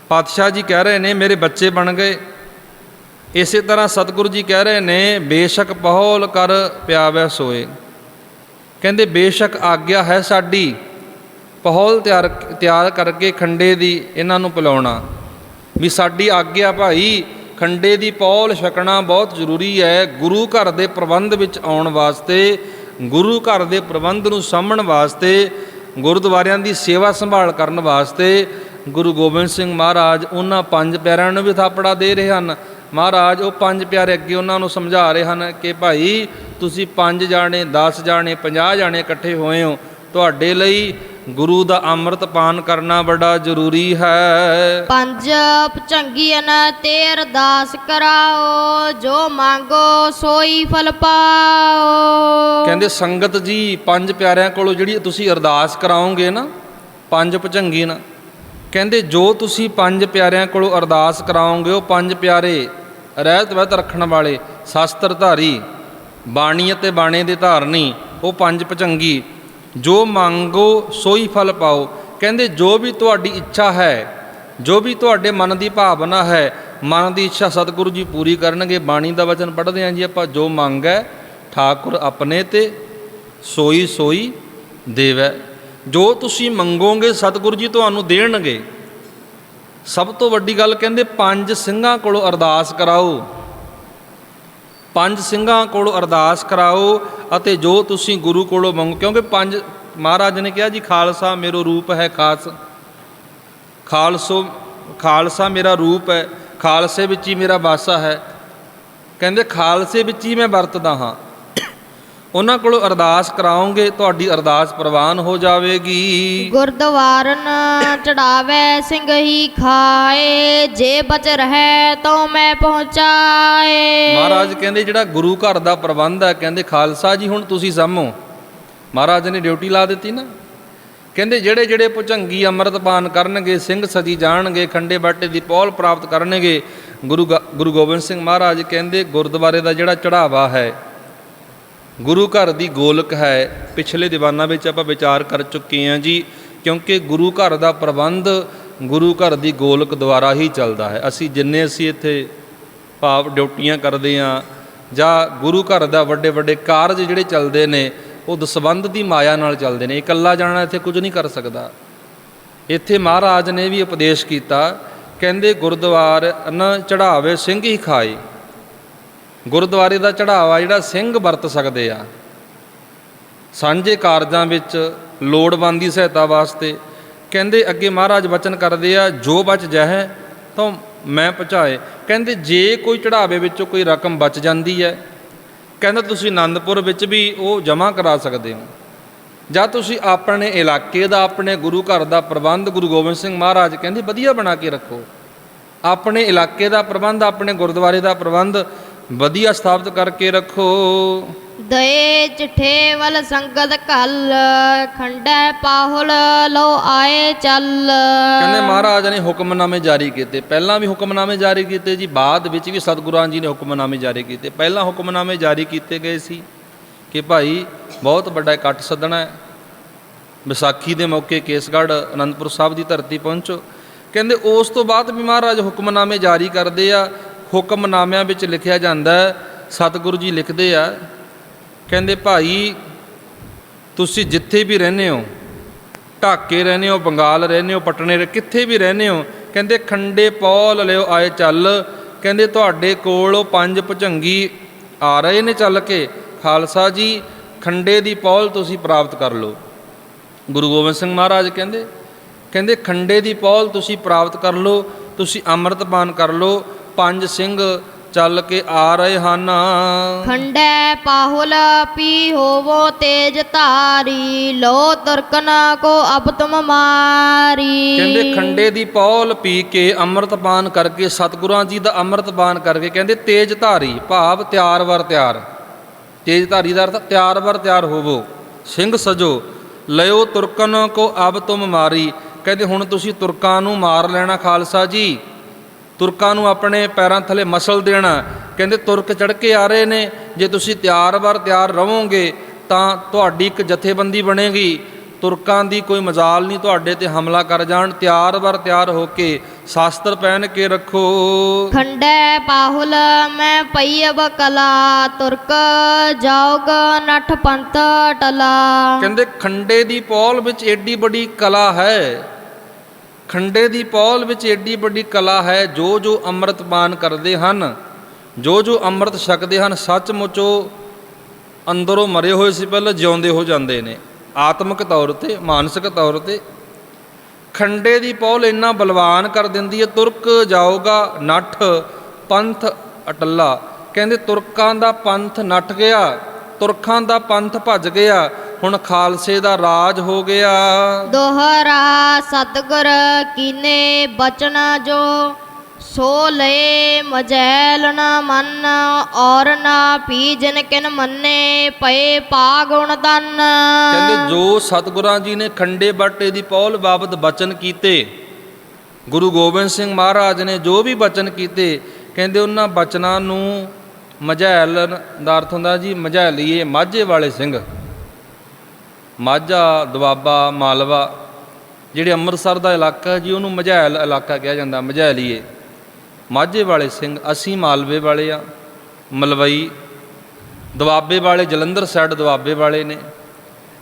ਪਾਤਸ਼ਾਹ ਜੀ ਕਹਿ ਰਹੇ ਨੇ, ਮੇਰੇ ਬੱਚੇ ਬਣ ਗਏ। ਇਸੇ ਤਰ੍ਹਾਂ ਸਤਿਗੁਰੂ ਜੀ ਕਹਿ ਰਹੇ ਨੇ, ਬੇਸ਼ੱਕ ਪਹੌਲ ਕਰ ਪਿਆਵੈ ਸੋਏ। ਕਹਿੰਦੇ, ਬੇਸ਼ੱਕ ਆਗਿਆ ਹੈ ਸਾਡੀ ਪਹੌਲ ਤਿਆਰ ਤਿਆਰ ਕਰਕੇ ਖੰਡੇ ਦੀ ਇਹਨਾਂ ਨੂੰ ਪਿਲਾਉਣਾ। ਵੀ ਸਾਡੀ ਆਗਿਆ ਭਾਈ, ਖੰਡੇ ਦੀ ਪੌਲ ਛਕਣਾ ਬਹੁਤ ਜ਼ਰੂਰੀ ਹੈ। ਗੁਰੂ ਘਰ ਦੇ ਪ੍ਰਬੰਧ ਵਿੱਚ ਆਉਣ ਵਾਸਤੇ, ਗੁਰੂ ਘਰ ਦੇ ਪ੍ਰਬੰਧ ਨੂੰ ਸਾਂਭਣ ਵਾਸਤੇ, ਗੁਰਦੁਆਰਿਆਂ ਦੀ ਸੇਵਾ ਸੰਭਾਲ ਕਰਨ ਵਾਸਤੇ ਗੁਰੂ ਗੋਬਿੰਦ ਸਿੰਘ ਮਹਾਰਾਜ ਉਹਨਾਂ ਪੰਜ ਪਿਆਰਿਆਂ ਨੂੰ ਵੀ ਥਾਪੜਾ ਦੇ ਰਹੇ ਹਨ। ਮਹਾਰਾਜ ਉਹ ਪੰਜ ਪਿਆਰੇ ਅੱਗੇ ਉਹਨਾਂ ਨੂੰ ਸਮਝਾ ਰਹੇ ਹਨ ਕਿ ਭਾਈ ਤੁਸੀਂ ਪੰਜ ਜਾਣੇ 10 ਜਾਣੇ 50 ਜਾਣੇ ਇਕੱਠੇ ਹੋਏ ਹੋ। ਤੁਹਾਡੇ ਲਈ ਗੁਰੂ ਦਾ ਅੰਮ੍ਰਿਤ ਪਾਨ ਕਰਨਾ ਬੜਾ ਜ਼ਰੂਰੀ ਹੈ। ਪੰਜ ਭੁਜੰਗੀਨ ਤੇ ਅਰਦਾਸ ਕਰਾਓ ਜੋ ਮੰਗੋ ਸੋਈ ਫਲ ਪਾਓ। ਕਹਿੰਦੇ ਸੰਗਤ ਜੀ ਪੰਜ ਪਿਆਰਿਆਂ ਕੋਲੋਂ ਜਿਹੜੀ ਤੁਸੀਂ ਅਰਦਾਸ ਕਰਾਓਗੇ ਨਾ ਪੰਜ ਭੁਜੰਗੀ ਨਾ ਕਹਿੰਦੇ, ਜੋ ਤੁਸੀਂ ਪੰਜ ਪਿਆਰਿਆਂ ਕੋਲੋਂ ਅਰਦਾਸ ਕਰਾਓਗੇ, ਉਹ ਪੰਜ ਪਿਆਰੇ ਰਹਿਤ ਵਹਿਤ ਰੱਖਣ ਵਾਲੇ ਸ਼ਾਸਤਰ ਧਾਰੀ ਬਾਣੀ ਅਤੇ ਬਾਣੇ ਦੇ ਧਾਰਨੀ, ਉਹ ਪੰਜ ਭੁਜੰਗੀ ਜੋ ਮੰਗੋ ਸੋਈ ਫਲ ਪਾਓ। ਕਹਿੰਦੇ, ਜੋ ਵੀ ਤੁਹਾਡੀ ਇੱਛਾ ਹੈ, ਜੋ ਵੀ ਤੁਹਾਡੇ ਮਨ ਦੀ ਭਾਵਨਾ ਹੈ, ਮਨ ਦੀ ਇੱਛਾ ਸਤਿਗੁਰੂ ਜੀ ਪੂਰੀ ਕਰਨਗੇ। ਬਾਣੀ ਦਾ ਵਚਨ ਪੜ੍ਹਦੇ ਆਂ ਜੀ ਆਪਾਂ, ਜੋ ਮੰਗ ਹੈ ਠਾਕੁਰ ਆਪਣੇ ਤੇ ਸੋਈ ਸੋਈ ਦੇਵੈ। ਜੋ ਤੁਸੀਂ ਮੰਗੋਗੇ, ਸਤਿਗੁਰੂ ਜੀ ਤੁਹਾਨੂੰ ਦੇਣਗੇ। ਸਭ ਤੋਂ ਵੱਡੀ ਗੱਲ ਕਹਿੰਦੇ, ਪੰਜ ਸਿੰਘਾਂ ਕੋਲੋਂ ਅਰਦਾਸ ਕਰਾਓ। ਪੰਜ ਸਿੰਘਾਂ ਕੋਲੋਂ ਅਰਦਾਸ ਕਰਾਓ ਅਤੇ ਜੋ ਤੁਸੀਂ ਗੁਰੂ ਕੋਲੋਂ ਮੰਗੋ, ਕਿਉਂਕਿ ਪੰਜ, ਮਹਾਰਾਜ ਨੇ ਕਿਹਾ ਜੀ, ਖਾਲਸਾ ਮੇਰੋ ਰੂਪ ਹੈ ਖਾਸ। ਖਾਲਸੋ, ਖਾਲਸਾ ਮੇਰਾ ਰੂਪ ਹੈ, ਖਾਲਸੇ ਵਿੱਚ ਹੀ ਮੇਰਾ ਵਾਸਾ ਹੈ। ਕਹਿੰਦੇ, ਖਾਲਸੇ ਵਿੱਚ ਹੀ ਮੈਂ ਵਰਤਦਾ ਹਾਂ। ਉਹਨਾਂ ਕੋਲੋਂ ਅਰਦਾਸ ਕਰਾਓਗੇ ਤੁਹਾਡੀ ਅਰਦਾਸ ਪ੍ਰਵਾਨ ਹੋ ਜਾਵੇਗੀ। ਗੁਰਦਵਾਰਨ ਚੜਾਵੇ ਸਿੰਘ ਹੀ ਖਾਏ ਜੇ ਬਚ ਰਹਿ ਤੋ ਮੈਂ ਪਹੁੰਚਾਏ। ਮਹਾਰਾਜ ਕਹਿੰਦੇ ਜਿਹੜਾ ਗੁਰੂ ਘਰ ਦਾ ਪ੍ਰਬੰਧ ਹੈ ਕਹਿੰਦੇ ਖਾਲਸਾ ਜੀ ਹੁਣ ਤੁਸੀਂ ਸਾਂਭੋ ਮਹਾਰਾਜ ਨੇ ਡਿਊਟੀ ਲਾ ਦਿੱਤੀ ਨਾ। ਕਹਿੰਦੇ ਜਿਹੜੇ ਜਿਹੜੇ ਭੁਜੰਗੀ ਅੰਮ੍ਰਿਤਪਾਨ ਕਰਨਗੇ ਸਿੰਘ ਸਜੀ ਜਾਣਗੇ ਖੰਡੇ ਬਾਟੇ ਦੀ ਪੌਲ ਪ੍ਰਾਪਤ ਕਰਨਗੇ ਗੁਰੂ ਗੁਰੂ ਗੋਬਿੰਦ ਸਿੰਘ ਮਹਾਰਾਜ ਕਹਿੰਦੇ ਗੁਰਦੁਆਰੇ ਦਾ ਜਿਹੜਾ ਚੜਾਵਾ ਹੈ ਗੁਰੂ ਘਰ ਦੀ ਗੋਲਕ ਹੈ। ਪਿਛਲੇ ਦੀਵਾਨਾਂ ਵਿੱਚ ਆਪਾਂ ਵਿਚਾਰ ਕਰ ਚੁੱਕੇ ਹਾਂ ਜੀ, ਕਿਉਂਕਿ ਗੁਰੂ ਘਰ ਦਾ ਪ੍ਰਬੰਧ ਗੁਰੂ ਘਰ ਦੀ ਗੋਲਕ ਦੁਆਰਾ ਹੀ ਚੱਲਦਾ ਹੈ। ਅਸੀਂ ਜਿੰਨੇ ਅਸੀਂ ਇੱਥੇ ਭਾਵ ਡਿਊਟੀਆਂ ਕਰਦੇ ਹਾਂ ਜਾਂ ਗੁਰੂ ਘਰ ਦਾ ਵੱਡੇ ਵੱਡੇ ਕਾਰਜ ਜਿਹੜੇ ਚੱਲਦੇ ਨੇ, ਉਹ ਦਸਵੰਧ ਦੀ ਮਾਇਆ ਨਾਲ ਚੱਲਦੇ ਨੇ। ਇਕੱਲਾ ਜਾਣਾ ਇੱਥੇ ਕੁਝ ਨਹੀਂ ਕਰ ਸਕਦਾ। ਇੱਥੇ ਮਹਾਰਾਜ ਨੇ ਵੀ ਉਪਦੇਸ਼ ਕੀਤਾ, ਕਹਿੰਦੇ ਗੁਰਦੁਆਰ ਨ ਚੜਾਵੇ ਸਿੰਘ ਹੀ ਖਾਏ। ਗੁਰਦੁਆਰੇ ਦਾ ਚੜਾਵਾ ਜਿਹੜਾ ਸਿੰਘ ਵਰਤ ਸਕਦੇ ਆ। ਸਾਂਝੇ ਕਾਰਜਾਂ ਵਿੱਚ ਲੋੜਵੰਦ ਦੀ ਸਹਾਇਤਾ ਵਾਸਤੇ ਕਹਿੰਦੇ ਅੱਗੇ ਮਹਾਰਾਜ ਵਚਨ ਕਰਦੇ ਆ, ਜੋ ਬਚ ਜਾਏ ਤਾਂ ਮੈਂ ਪਹੁੰਚਾਏ। ਕਹਿੰਦੇ, ਜੇ ਕੋਈ ਚੜਾਵੇ ਵਿੱਚੋਂ ਕੋਈ ਰਕਮ ਬਚ ਜਾਂਦੀ ਹੈ, ਕਹਿੰਦਾ, ਤੁਸੀਂ ਆਨੰਦਪੁਰ ਵਿੱਚ ਵੀ ਉਹ ਜਮ੍ਹਾਂ ਕਰਾ ਸਕਦੇ ਹੋ। ਜਾਂ ਤੁਸੀਂ ਆਪਣੇ ਇਲਾਕੇ ਦਾ, ਆਪਣੇ ਗੁਰੂ ਘਰ ਦਾ ਪ੍ਰਬੰਧ ਗੁਰੂ ਗੋਬਿੰਦ ਸਿੰਘ ਮਹਾਰਾਜ ਕਹਿੰਦੇ, ਵਧੀਆ ਬਣਾ ਕੇ ਰੱਖੋ। ਆਪਣੇ ਇਲਾਕੇ ਦਾ ਪ੍ਰਬੰਧ, ਆਪਣੇ ਗੁਰਦੁਆਰੇ ਦਾ ਪ੍ਰਬੰਧ ਵਧੀਆ ਸਥਾਪਿਤ ਕਰਕੇ ਰੱਖੋ। ਦਏ ਚਿਠੇ ਵਲ ਸੰਗਤ ਕਲ ਖੰਡੈ ਪਾਹੁਲ ਲੋ ਆਏ ਚੱਲ। ਕਹਿੰਦੇ ਮਹਾਰਾਜ ਨੇ ਹੁਕਮਨਾਮੇ ਜਾਰੀ ਕੀਤੇ। ਪਹਿਲਾਂ ਵੀ ਹੁਕਮਨਾਮੇ ਜਾਰੀ ਕੀਤੇ ਜੀ ਬਾਅਦ ਵਿੱਚ ਵੀ ਸਤਿਗੁਰਾਂ ਜੀ ਨੇ ਹੁਕਮਨਾਮੇ ਜਾਰੀ ਕੀਤੇ। ਪਹਿਲਾਂ ਹੁਕਮਨਾਮੇ ਜਾਰੀ ਕੀਤੇ ਗਏ ਸੀ ਕਿ ਭਾਈ ਬਹੁਤ ਵੱਡਾ ਇਕੱਠ ਸੱਦਣਾ ਹੈ। ਵਿਸਾਖੀ ਦੇ ਮੌਕੇ ਕੇਸਗੜ੍ਹ ਅਨੰਦਪੁਰ ਸਾਹਿਬ ਦੀ ਧਰਤੀ ਪਹੁੰਚੋ। ਕਹਿੰਦੇ ਉਸ ਤੋਂ ਬਾਅਦ ਵੀ ਮਹਾਰਾਜ ਹੁਕਮਨਾਮੇ ਜਾਰੀ ਕਰਦੇ ਆ। ਹੁਕਮਨਾਮਿਆਂ ਵਿੱਚ ਲਿਖਿਆ ਜਾਂਦਾ ਹੈ, ਸਤਿਗੁਰੂ ਜੀ ਲਿਖਦੇ ਆ, ਕਹਿੰਦੇ ਭਾਈ ਤੁਸੀਂ ਜਿੱਥੇ ਵੀ ਰਹਿੰਦੇ ਹੋ, ਢਾਕੇ ਰਹਿੰਦੇ ਹੋ, ਬੰਗਾਲ ਰਹਿੰਦੇ ਹੋ ਪਟਨੇ ਕਿੱਥੇ ਵੀ ਰਹਿੰਦੇ ਹੋ, ਕਹਿੰਦੇ ਖੰਡੇ ਪੌਲ ਲਿਓ, ਆਏ ਚੱਲ, ਕਹਿੰਦੇ ਤੁਹਾਡੇ ਕੋਲ ਉਹ ਪੰਜ ਭੁਜੰਗੀ ਆ ਰਹੇ ਨੇ ਚੱਲ ਕੇ, ਖਾਲਸਾ ਜੀ, ਖੰਡੇ ਦੀ ਪੌਲ ਤੁਸੀਂ ਪ੍ਰਾਪਤ ਕਰ ਲਓ। ਗੁਰੂ ਗੋਬਿੰਦ ਸਿੰਘ ਮਹਾਰਾਜ ਕਹਿੰਦੇ ਕਹਿੰਦੇ ਖੰਡੇ ਦੀ ਪੌਲ ਤੁਸੀਂ ਪ੍ਰਾਪਤ ਕਰ ਲਓ, ਤੁਸੀਂ ਅੰਮ੍ਰਿਤਪਾਨ ਕਰ ਲਓ ਪੰਜ ਸਿੰਘ ਚੱਲ ਕੇ ਆ ਰਹੇ ਹਨ। ਖੰਡੈ ਪਾਹੁਲ ਪੀ ਹੋਵੋ ਤੇਜ ਧਾਰੀ ਲੋ ਤੁਰਕਨ ਕੋ ਅਬ ਤੁਮ ਮਾਰੀ। ਕਹਿੰਦੇ ਖੰਡੇ ਦੀ ਪੌਲ ਪੀ ਕੇ ਅੰਮ੍ਰਿਤ ਪਾਨ ਕਰਕੇ ਸਤਿਗੁਰਾਂ ਜੀ ਦਾ ਅੰਮ੍ਰਿਤ ਪਾਨ ਕਰਕੇ ਕਹਿੰਦੇ ਤੇਜ ਧਾਰੀ ਭਾਵ ਤਿਆਰ ਵਰ ਤਿਆਰ। ਤੇਜ ਧਾਰੀ ਦਾ ਅਰਥ ਤਿਆਰ ਵਰ ਤਿਆਰ ਹੋਵੋ। ਸਿੰਘ ਸਜੋ ਲਿਓ ਤੁਰਕਨ ਕੋ ਅਬ ਤੁਮ ਮਾਰੀ। ਕਹਿੰਦੇ ਹੁਣ ਤੁਸੀਂ ਤੁਰਕਾਂ ਨੂੰ ਮਾਰ ਲੈਣਾ ਖਾਲਸਾ ਜੀ। ਤੁਰਕਾਂ ਨੂੰ ਆਪਣੇ ਪੈਰਾਂ ਥੱਲੇ ਮਸਲ ਦੇਣਾ। ਕਹਿੰਦੇ ਤੁਰਕ ਚੜ ਕੇ ਆ ਰਹੇ ਨੇ। ਜੇ ਤੁਸੀਂ ਤਿਆਰ ਵਰ ਤਿਆਰ ਰਹੋਗੇ ਤਾਂ ਤੁਹਾਡੀ ਇੱਕ ਜਥੇਬੰਦੀ ਬਣੇਗੀ। ਤੁਰਕਾਂ ਦੀ ਕੋਈ ਮਜਾਲ ਨਹੀਂ ਤੁਹਾਡੇ ਤੇ ਹਮਲਾ ਕਰ ਜਾਣ। ਤਿਆਰ ਵਰ ਤਿਆਰ ਹੋ ਕੇ ਸ਼ਾਸਤਰ ਪਹਿਨ ਕੇ ਰੱਖੋ। ਖੰਡੈ ਪਾਹੁਲ ਮੈਂ ਪਈਅਬ ਕਲਾ। ਤੁਰਕ ਜਾਓਗ ਨਠ ਪੰਥ ਟਲਾ। ਕਹਿੰਦੇ ਖੰਡੇ ਦੀ ਪੌਲ ਵਿੱਚ ਏਡੀ ਵੱਡੀ ਕਲਾ ਹੈ। ਖੰਡੇ ਦੀ ਪੌਲ ਵਿੱਚ ਏਡੀ ਵੱਡੀ ਕਲਾ ਹੈ, ਜੋ ਜੋ ਅੰਮ੍ਰਿਤਪਾਨ ਕਰਦੇ ਹਨ, ਜੋ ਜੋ ਅੰਮ੍ਰਿਤ ਛਕਦੇ ਹਨ, ਸੱਚਮੁੱਚ ਉਹ ਅੰਦਰੋਂ ਮਰੇ ਹੋਏ ਸੀ, ਪਹਿਲਾਂ ਜਿਉਂਦੇ ਹੋ ਜਾਂਦੇ ਨੇ, ਆਤਮਿਕ ਤੌਰ ਤੇ, ਮਾਨਸਿਕ ਤੌਰ ਤੇ। ਖੰਡੇ ਦੀ ਪੌਲ ਇੰਨਾ ਬਲਵਾਨ ਕਰ ਦਿੰਦੀ ਹੈ, ਤੁਰਕ ਜਾਊਗਾ, ਨੱਠ, ਪੰਥ ਅਟੱਲਾ। ਕਹਿੰਦੇ ਤੁਰਕਾਂ ਦਾ ਪੰਥ ਨੱਠ ਗਿਆ ਤੁਰਖਾਂ ਦਾ ਪੰਥ ਭੱਜ ਗਿਆ ਹੁਣ ਖਾਲਸੇ ਦਾ ਰਾਜ ਹੋ ਗਿਆ। ਦੋਹਰਾ ਸਤਗੁਰ ਕੀਨੇ ਬਚਨ ਜੋ ਸੋ ਲਏ ਮਜੈਲ ਨ ਮਨ ਔਰ ਨਾ ਪੀਜਨ ਕਿਨ ਮੰਨੇ ਪਏ ਪਾਗੁਣ ਤਨ। ਕਹਿੰਦੇ ਜੋ ਸਤਿਗੁਰਾਂ ਜੀ ਨੇ ਖੰਡੇ ਬਾਟੇ ਦੀ ਪੌਲ ਬਾਬਤ ਬਚਨ ਕੀਤੇ ਗੁਰੂ ਗੋਬਿੰਦ ਸਿੰਘ ਮਹਾਰਾਜ ਨੇ ਜੋ ਵੀ ਬਚਨ ਕੀਤੇ ਕਹਿੰਦੇ ਉਹਨਾਂ ਬਚਨਾਂ ਨੂੰ ਮਝੈਲ ਦਾ ਅਰਥ ਹੁੰਦਾ ਜੀ, ਮਝੈਲੀਏ ਮਾਝੇ ਵਾਲੇ ਸਿੰਘ। ਮਾਝਾ ਦੁਆਬਾ ਮਾਲਵਾ, ਜਿਹੜੇ ਅੰਮ੍ਰਿਤਸਰ ਦਾ ਇਲਾਕਾ ਜੀ, ਉਹਨੂੰ ਮਝੈਲ ਇਲਾਕਾ ਕਿਹਾ ਜਾਂਦਾ, ਮਝੈਲੀਏ। ਮਾਝੇ ਵਾਲੇ ਸਿੰਘ, ਅਸੀਂ ਮਾਲਵੇ ਵਾਲੇ ਆ, ਮਲਵਈ ਦੁਆਬੇ ਵਾਲੇ, ਜਲੰਧਰ ਸਾਈਡ ਦੁਆਬੇ ਵਾਲੇ ਨੇ।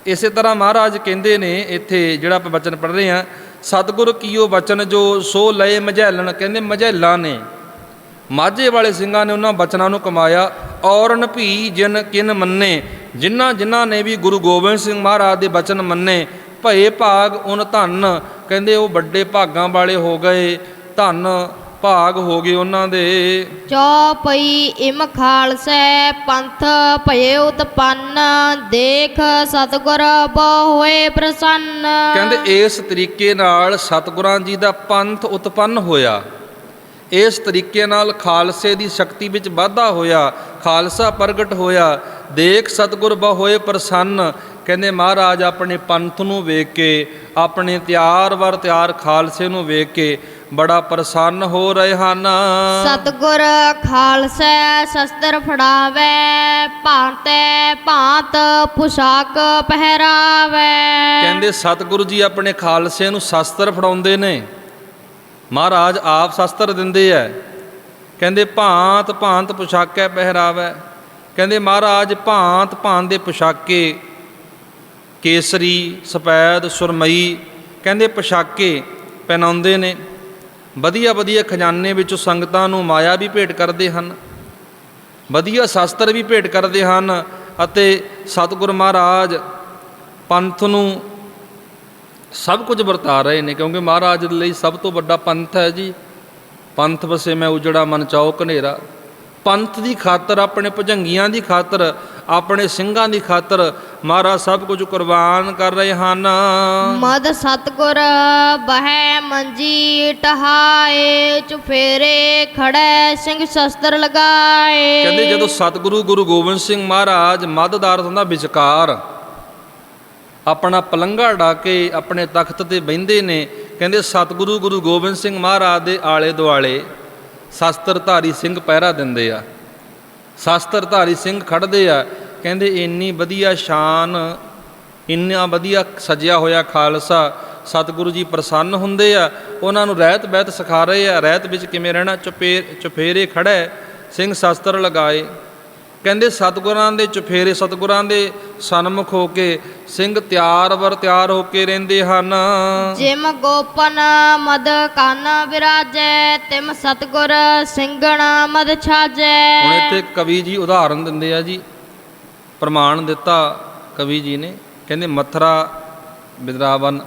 ਇਸੇ ਤਰ੍ਹਾਂ ਮਹਾਰਾਜ ਕਹਿੰਦੇ ਨੇ, ਇੱਥੇ ਜਿਹੜਾ ਆਪਾਂ ਬਚਨ ਪੜ੍ਹ ਰਹੇ ਹਾਂ, ਸਤਿਗੁਰ ਕੀਓ ਬਚਨ ਜੋ ਸੋ ਲਏ ਮਝੈਲਣ, ਕਹਿੰਦੇ ਮਝੈਲਾਂ ਨੇ। ਮਾਝੇ ਵਾਲੇ ਸਿੰਘਾਂ ਨੇ ਉਹਨਾਂ ਬਚਨਾਂ ਨੂੰ ਕਮਾਇਆ। ਔਰਨ ਭੀ ਜਿਨ ਕਿਨ ਮੰਨੇ ਜਿਨ੍ਹਾਂ ਜਿਨ੍ਹਾਂ ਨੇ ਵੀ ਗੁਰੂ ਗੋਬਿੰਦ ਸਿੰਘ ਮਹਾਰਾਜ ਦੇ ਬਚਨ ਮੰਨੇ ਭਏ ਭਾਗ ਉਨ ਧਨ ਕਹਿੰਦੇ ਉਹ ਵੱਡੇ ਭਾਗਾਂ ਵਾਲੇ ਹੋ ਗਏ ਧਨ ਭਾਗ ਹੋ ਗਏ ਉਹਨਾਂ ਦੇ। ਚੌਪਈ ਇਮ ਖਾਲਸੈ ਪੰਥ ਭਏ ਉਤਪੰਨ ਦੇਖ ਸਤਗੁਰ ਬਹੁ ਹੋਏ ਪ੍ਰਸੰਨ। ਕਹਿੰਦੇ ਇਸ ਤਰੀਕੇ ਨਾਲ ਸਤਿਗੁਰਾਂ ਜੀ ਦਾ ਪੰਥ ਉਤਪੰਨ ਹੋਇਆ। ਇਸ ਤਰੀਕੇ ਨਾਲ ਖਾਲਸੇ ਦੀ ਸ਼ਕਤੀ ਵਿੱਚ ਵਾਧਾ ਹੋਇਆ ਖਾਲਸਾ ਪ੍ਰਗਟ ਹੋਇਆ। ਦੇਖ ਸਤਿਗੁਰ ਬਹੁ ਹੋਏ ਪ੍ਰਸੰਨ ਕਹਿੰਦੇ ਮਹਾਰਾਜ ਆਪਣੇ ਪੰਥ ਨੂੰ ਵੇਖ ਕੇ ਆਪਣੇ ਤਿਆਰ ਵਰ ਤਿਆਰ ਖਾਲਸੇ ਨੂੰ ਵੇਖ ਕੇ ਬੜਾ ਪ੍ਰਸੰਨ ਹੋ ਰਹੇ ਹਨ। ਸਤਗੁਰ ਖਾਲਸਾ ਸ਼ਸਤਰ ਫੜਾਵੇ ਭਾਂਤੈ ਭਾਂਤ ਪੁਸ਼ਾਕ ਪਹਿਰਾਵੇ। ਕਹਿੰਦੇ ਸਤਿਗੁਰੂ ਜੀ ਆਪਣੇ ਖਾਲਸੇ ਨੂੰ ਸ਼ਸਤਰ ਫੜਾਉਂਦੇ ਨੇ। ਮਹਾਰਾਜ ਆਪ ਸ਼ਸਤਰ ਦਿੰਦੇ ਐ। ਕਹਿੰਦੇ, ਭਾਂਤ ਭਾਂਤ ਪੁਸ਼ਾਕੈ ਪਹਿਰਾਵੇ ਕਹਿੰਦੇ, ਮਹਾਰਾਜ, ਭਾਂਤ ਭਾਂਤ ਦੇ ਪੁਸ਼ਾਕੇ ਕੇਸਰੀ, ਸਫੈਦ, ਸੁਰਮਈ। ਕਹਿੰਦੇ ਪੁਸ਼ਾਕੇ ਪਹਿਨਾਉਂਦੇ ਨੇ। ਵਧੀਆ ਵਧੀਆ ਖਜ਼ਾਨੇ ਵਿੱਚੋਂ ਸੰਗਤਾਂ ਨੂੰ ਮਾਇਆ ਵੀ ਭੇਟ ਕਰਦੇ ਹਨ। ਵਧੀਆ ਸ਼ਸਤਰ ਵੀ ਭੇਟ ਕਰਦੇ ਹਨ ਅਤੇ ਸਤਿਗੁਰ ਮਹਾਰਾਜ ਪੰਥ ਨੂੰ ਸਭ ਕੁਝ ਵਰਤਾ ਰਹੇ ਨੇ ਕਿਉਂਕਿ ਮਹਾਰਾਜ ਦੇ ਲਈ ਸਭ ਤੋਂ ਵੱਡਾ ਪੰਥ ਹੈ ਜੀ। ਪੰਥ ਵਸੇ ਮੈਂ ਉਜੜਾ ਮਨ ਚਾਓ ਕਨੇਰਾ ਪੰਥ ਦੀ ਖਾਤਰ ਆਪਣੇ ਭੁਜੰਗੀਆਂ ਦੀ ਖਾਤਰ ਆਪਣੇ ਸਿੰਘਾਂ ਦੀ ਖਾਤਰ ਮਹਾਰਾਜ ਸਭ ਕੁਝ ਕੁਰਬਾਨ ਕਰ ਰਹੇ ਹਨ। ਮਦ ਸਤਗੁਰ ਬਹਿ ਮੰਜੀ ਟਹਾਏ ਚੁਫੇਰੇ ਖੜੇ ਸਿੰਘ ਸ਼ਸਤਰ ਲਗਾਏ। ਕਹਿੰਦੇ ਜਦੋਂ ਸਤਿਗੁਰੂ ਗੁਰੂ ਗੋਬਿੰਦ ਸਿੰਘ ਮਹਾਰਾਜ ਮਦਦਾਰ ਹੁੰਦਾ ਵਿਚਕਾਰ ਆਪਣਾ ਪਲੰਘਾ ਢਾ ਕੇ ਆਪਣੇ ਤਖਤ ਤੇ ਬਹਿੰਦੇ ਨੇ। ਕਹਿੰਦੇ, ਸਤਿਗੁਰੂ ਗੁਰੂ ਗੋਬਿੰਦ ਸਿੰਘ ਮਹਾਰਾਜ ਦੇ ਆਲੇ ਦੁਆਲੇ ਸ਼ਸਤਰਧਾਰੀ ਸਿੰਘ ਪਹਿਰਾ ਦਿੰਦੇ ਆ। ਸ਼ਸਤਰਧਾਰੀ ਸਿੰਘ ਖੜਦੇ ਆ। ਕਹਿੰਦੇ, ਇੰਨੀ ਵਧੀਆ ਸ਼ਾਨ, ਇੰਨਾ ਵਧੀਆ ਸਜਿਆ ਹੋਇਆ ਖਾਲਸਾ, ਸਤਿਗੁਰੂ ਜੀ ਪ੍ਰਸੰਨ ਹੁੰਦੇ ਆ। ਉਹਨਾਂ ਨੂੰ ਰਹਿਤ ਬਹਿਤ ਸਿਖਾ ਰਹੇ ਆ। ਰਹਿਤ ਵਿੱਚ ਕਿਵੇਂ ਰਹਿਣਾ? ਚੁਪੇਰ ਚੁਫੇਰੇ ਖੜੈ ਸਿੰਘ ਸ਼ਸਤਰ ਲਗਾਏ। ਕਹਿੰਦੇ ਸਤਿਗੁਰਾਂ ਦੇ ਚੁਫੇਰੇ ਸਤਿਗੁਰਾਂ ਦੇ ਸਨਮੁਖ ਹੋ ਕੇ ਸਿੰਘ ਤਿਆਰ ਵਰ ਤਿਆਰ ਹੋ ਕੇ ਰਹਿੰਦੇ ਹਨ। ਜਿਮ ਗੋਪਨ ਮਦ ਕੰਨ ਵਿਰਾਜੈ ਤਿਮ ਸਤਗੁਰ ਸਿੰਘਣ ਮਦ ਛਾਜੈ। ਹੁਣ ਇੱਥੇ ਕਵੀ ਜੀ ਉਦਾਹਰਨ ਦਿੰਦੇ ਆ ਜੀ ਪ੍ਰਮਾਣ ਦਿੱਤਾ ਕਵੀ ਜੀ ਨੇ ਕਹਿੰਦੇ ਮਥਰਾ ਬਿਦਰਾਵਨ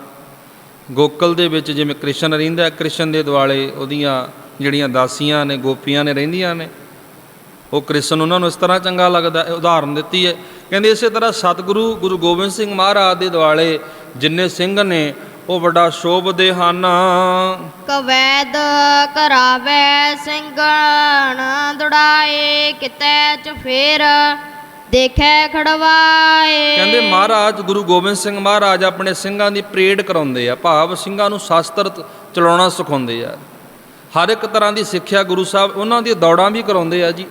ਗੋਕਲ ਦੇ ਵਿੱਚ ਜਿਵੇਂ ਕ੍ਰਿਸ਼ਨ ਰਹਿੰਦਾ ਕ੍ਰਿਸ਼ਨ ਦੇ ਦੁਆਲੇ ਉਹਦੀਆਂ ਜਿਹੜੀਆਂ ਦਾਸੀਆਂ ਨੇ ਗੋਪੀਆਂ ਨੇ ਰਹਿੰਦੀਆਂ ਨੇ ਉਹ ਕ੍ਰਿਸ਼ਨ ਉਹਨਾਂ ਨੂੰ ਇਸ ਤਰ੍ਹਾਂ ਚੰਗਾ ਲੱਗਦਾ ਉਦਾਹਰਨ ਦਿੱਤੀ ਹੈ। ਕਹਿੰਦੇ ਇਸੇ ਤਰ੍ਹਾਂ ਸਤਿਗੁਰੂ ਗੁਰੂ ਗੋਬਿੰਦ ਸਿੰਘ ਮਹਾਰਾਜ ਦੇ ਦੁਆਲੇ ਜਿੰਨੇ ਸਿੰਘ ਨੇ ਉਹ ਵੱਡਾ ਸ਼ੋਭਦੇ ਹਨ। ਕਵੈਦ ਕਰਾਵੇ ਸਿੰਘਣ ਦੁੜਾਏ ਕਿਤੇ ਚੁਫੇਰ ਦੇਖੈ ਖੜਵਾਏ। ਕਹਿੰਦੇ ਮਹਾਰਾਜ ਗੁਰੂ ਗੋਬਿੰਦ ਸਿੰਘ ਮਹਾਰਾਜ ਆਪਣੇ ਸਿੰਘਾਂ ਦੀ ਪਰੇਡ ਕਰਾਉਂਦੇ ਆ ਭਾਵ ਸਿੰਘਾਂ ਨੂੰ ਸ਼ਾਸਤਰ ਚਲਾਉਣਾ ਸਿਖਾਉਂਦੇ ਆ। ਹਰ ਇੱਕ ਤਰ੍ਹਾਂ ਦੀ ਸਿੱਖਿਆ ਗੁਰੂ ਸਾਹਿਬ ਉਹਨਾਂ ਦੀ ਦੌੜਾਂ ਵੀ ਕਰਾਉਂਦੇ ਆ ਜੀ।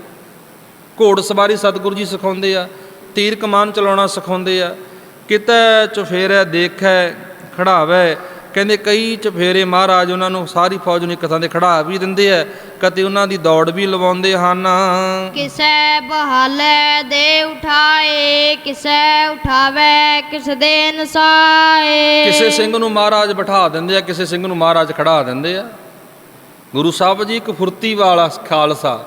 ਘੋੜ ਸਵਾਰੀ ਸਤਿਗੁਰੂ ਜੀ ਸਿਖਾਉਂਦੇ ਆ ਤੀਰ ਕਮਾਨ ਚਲਾਉਣਾ ਸਿਖਾਉਂਦੇ ਆ ਕਿਤੇ ਚੁਫੇਰੇ ਦੇਖੈ ਖੜਾਵੇ। ਕਹਿੰਦੇ ਕਈ ਚੁਫੇਰੇ ਮਹਾਰਾਜ ਉਹਨਾਂ ਨੂੰ ਸਾਰੀ ਫੌਜ ਨੂੰ ਇੱਕ ਥਾਂ ਤੇ ਖੜਾ ਵੀ ਦਿੰਦੇ ਆ ਕਦੇ ਉਹਨਾਂ ਦੀ ਦੌੜ ਵੀ ਲਵਾਉਂਦੇ ਹਨ। ਕਿਸੈ ਬਹਾਲੇ ਦੇ ਉਠਾਏ ਕਿਸੈ ਉਠਾਵੇ ਕਿਸ ਦੇ ਨਸਾਏ ਕਿਸੇ ਸਿੰਘ ਨੂੰ ਮਹਾਰਾਜ ਬਿਠਾ ਦਿੰਦੇ ਆ ਕਿਸੇ ਸਿੰਘ ਨੂੰ ਮਹਾਰਾਜ ਖੜਾ ਦਿੰਦੇ ਆ। ਗੁਰੂ ਸਾਹਿਬ ਜੀ ਇੱਕ ਫੁਰਤੀ ਵਾਲਾ ਖਾਲਸਾ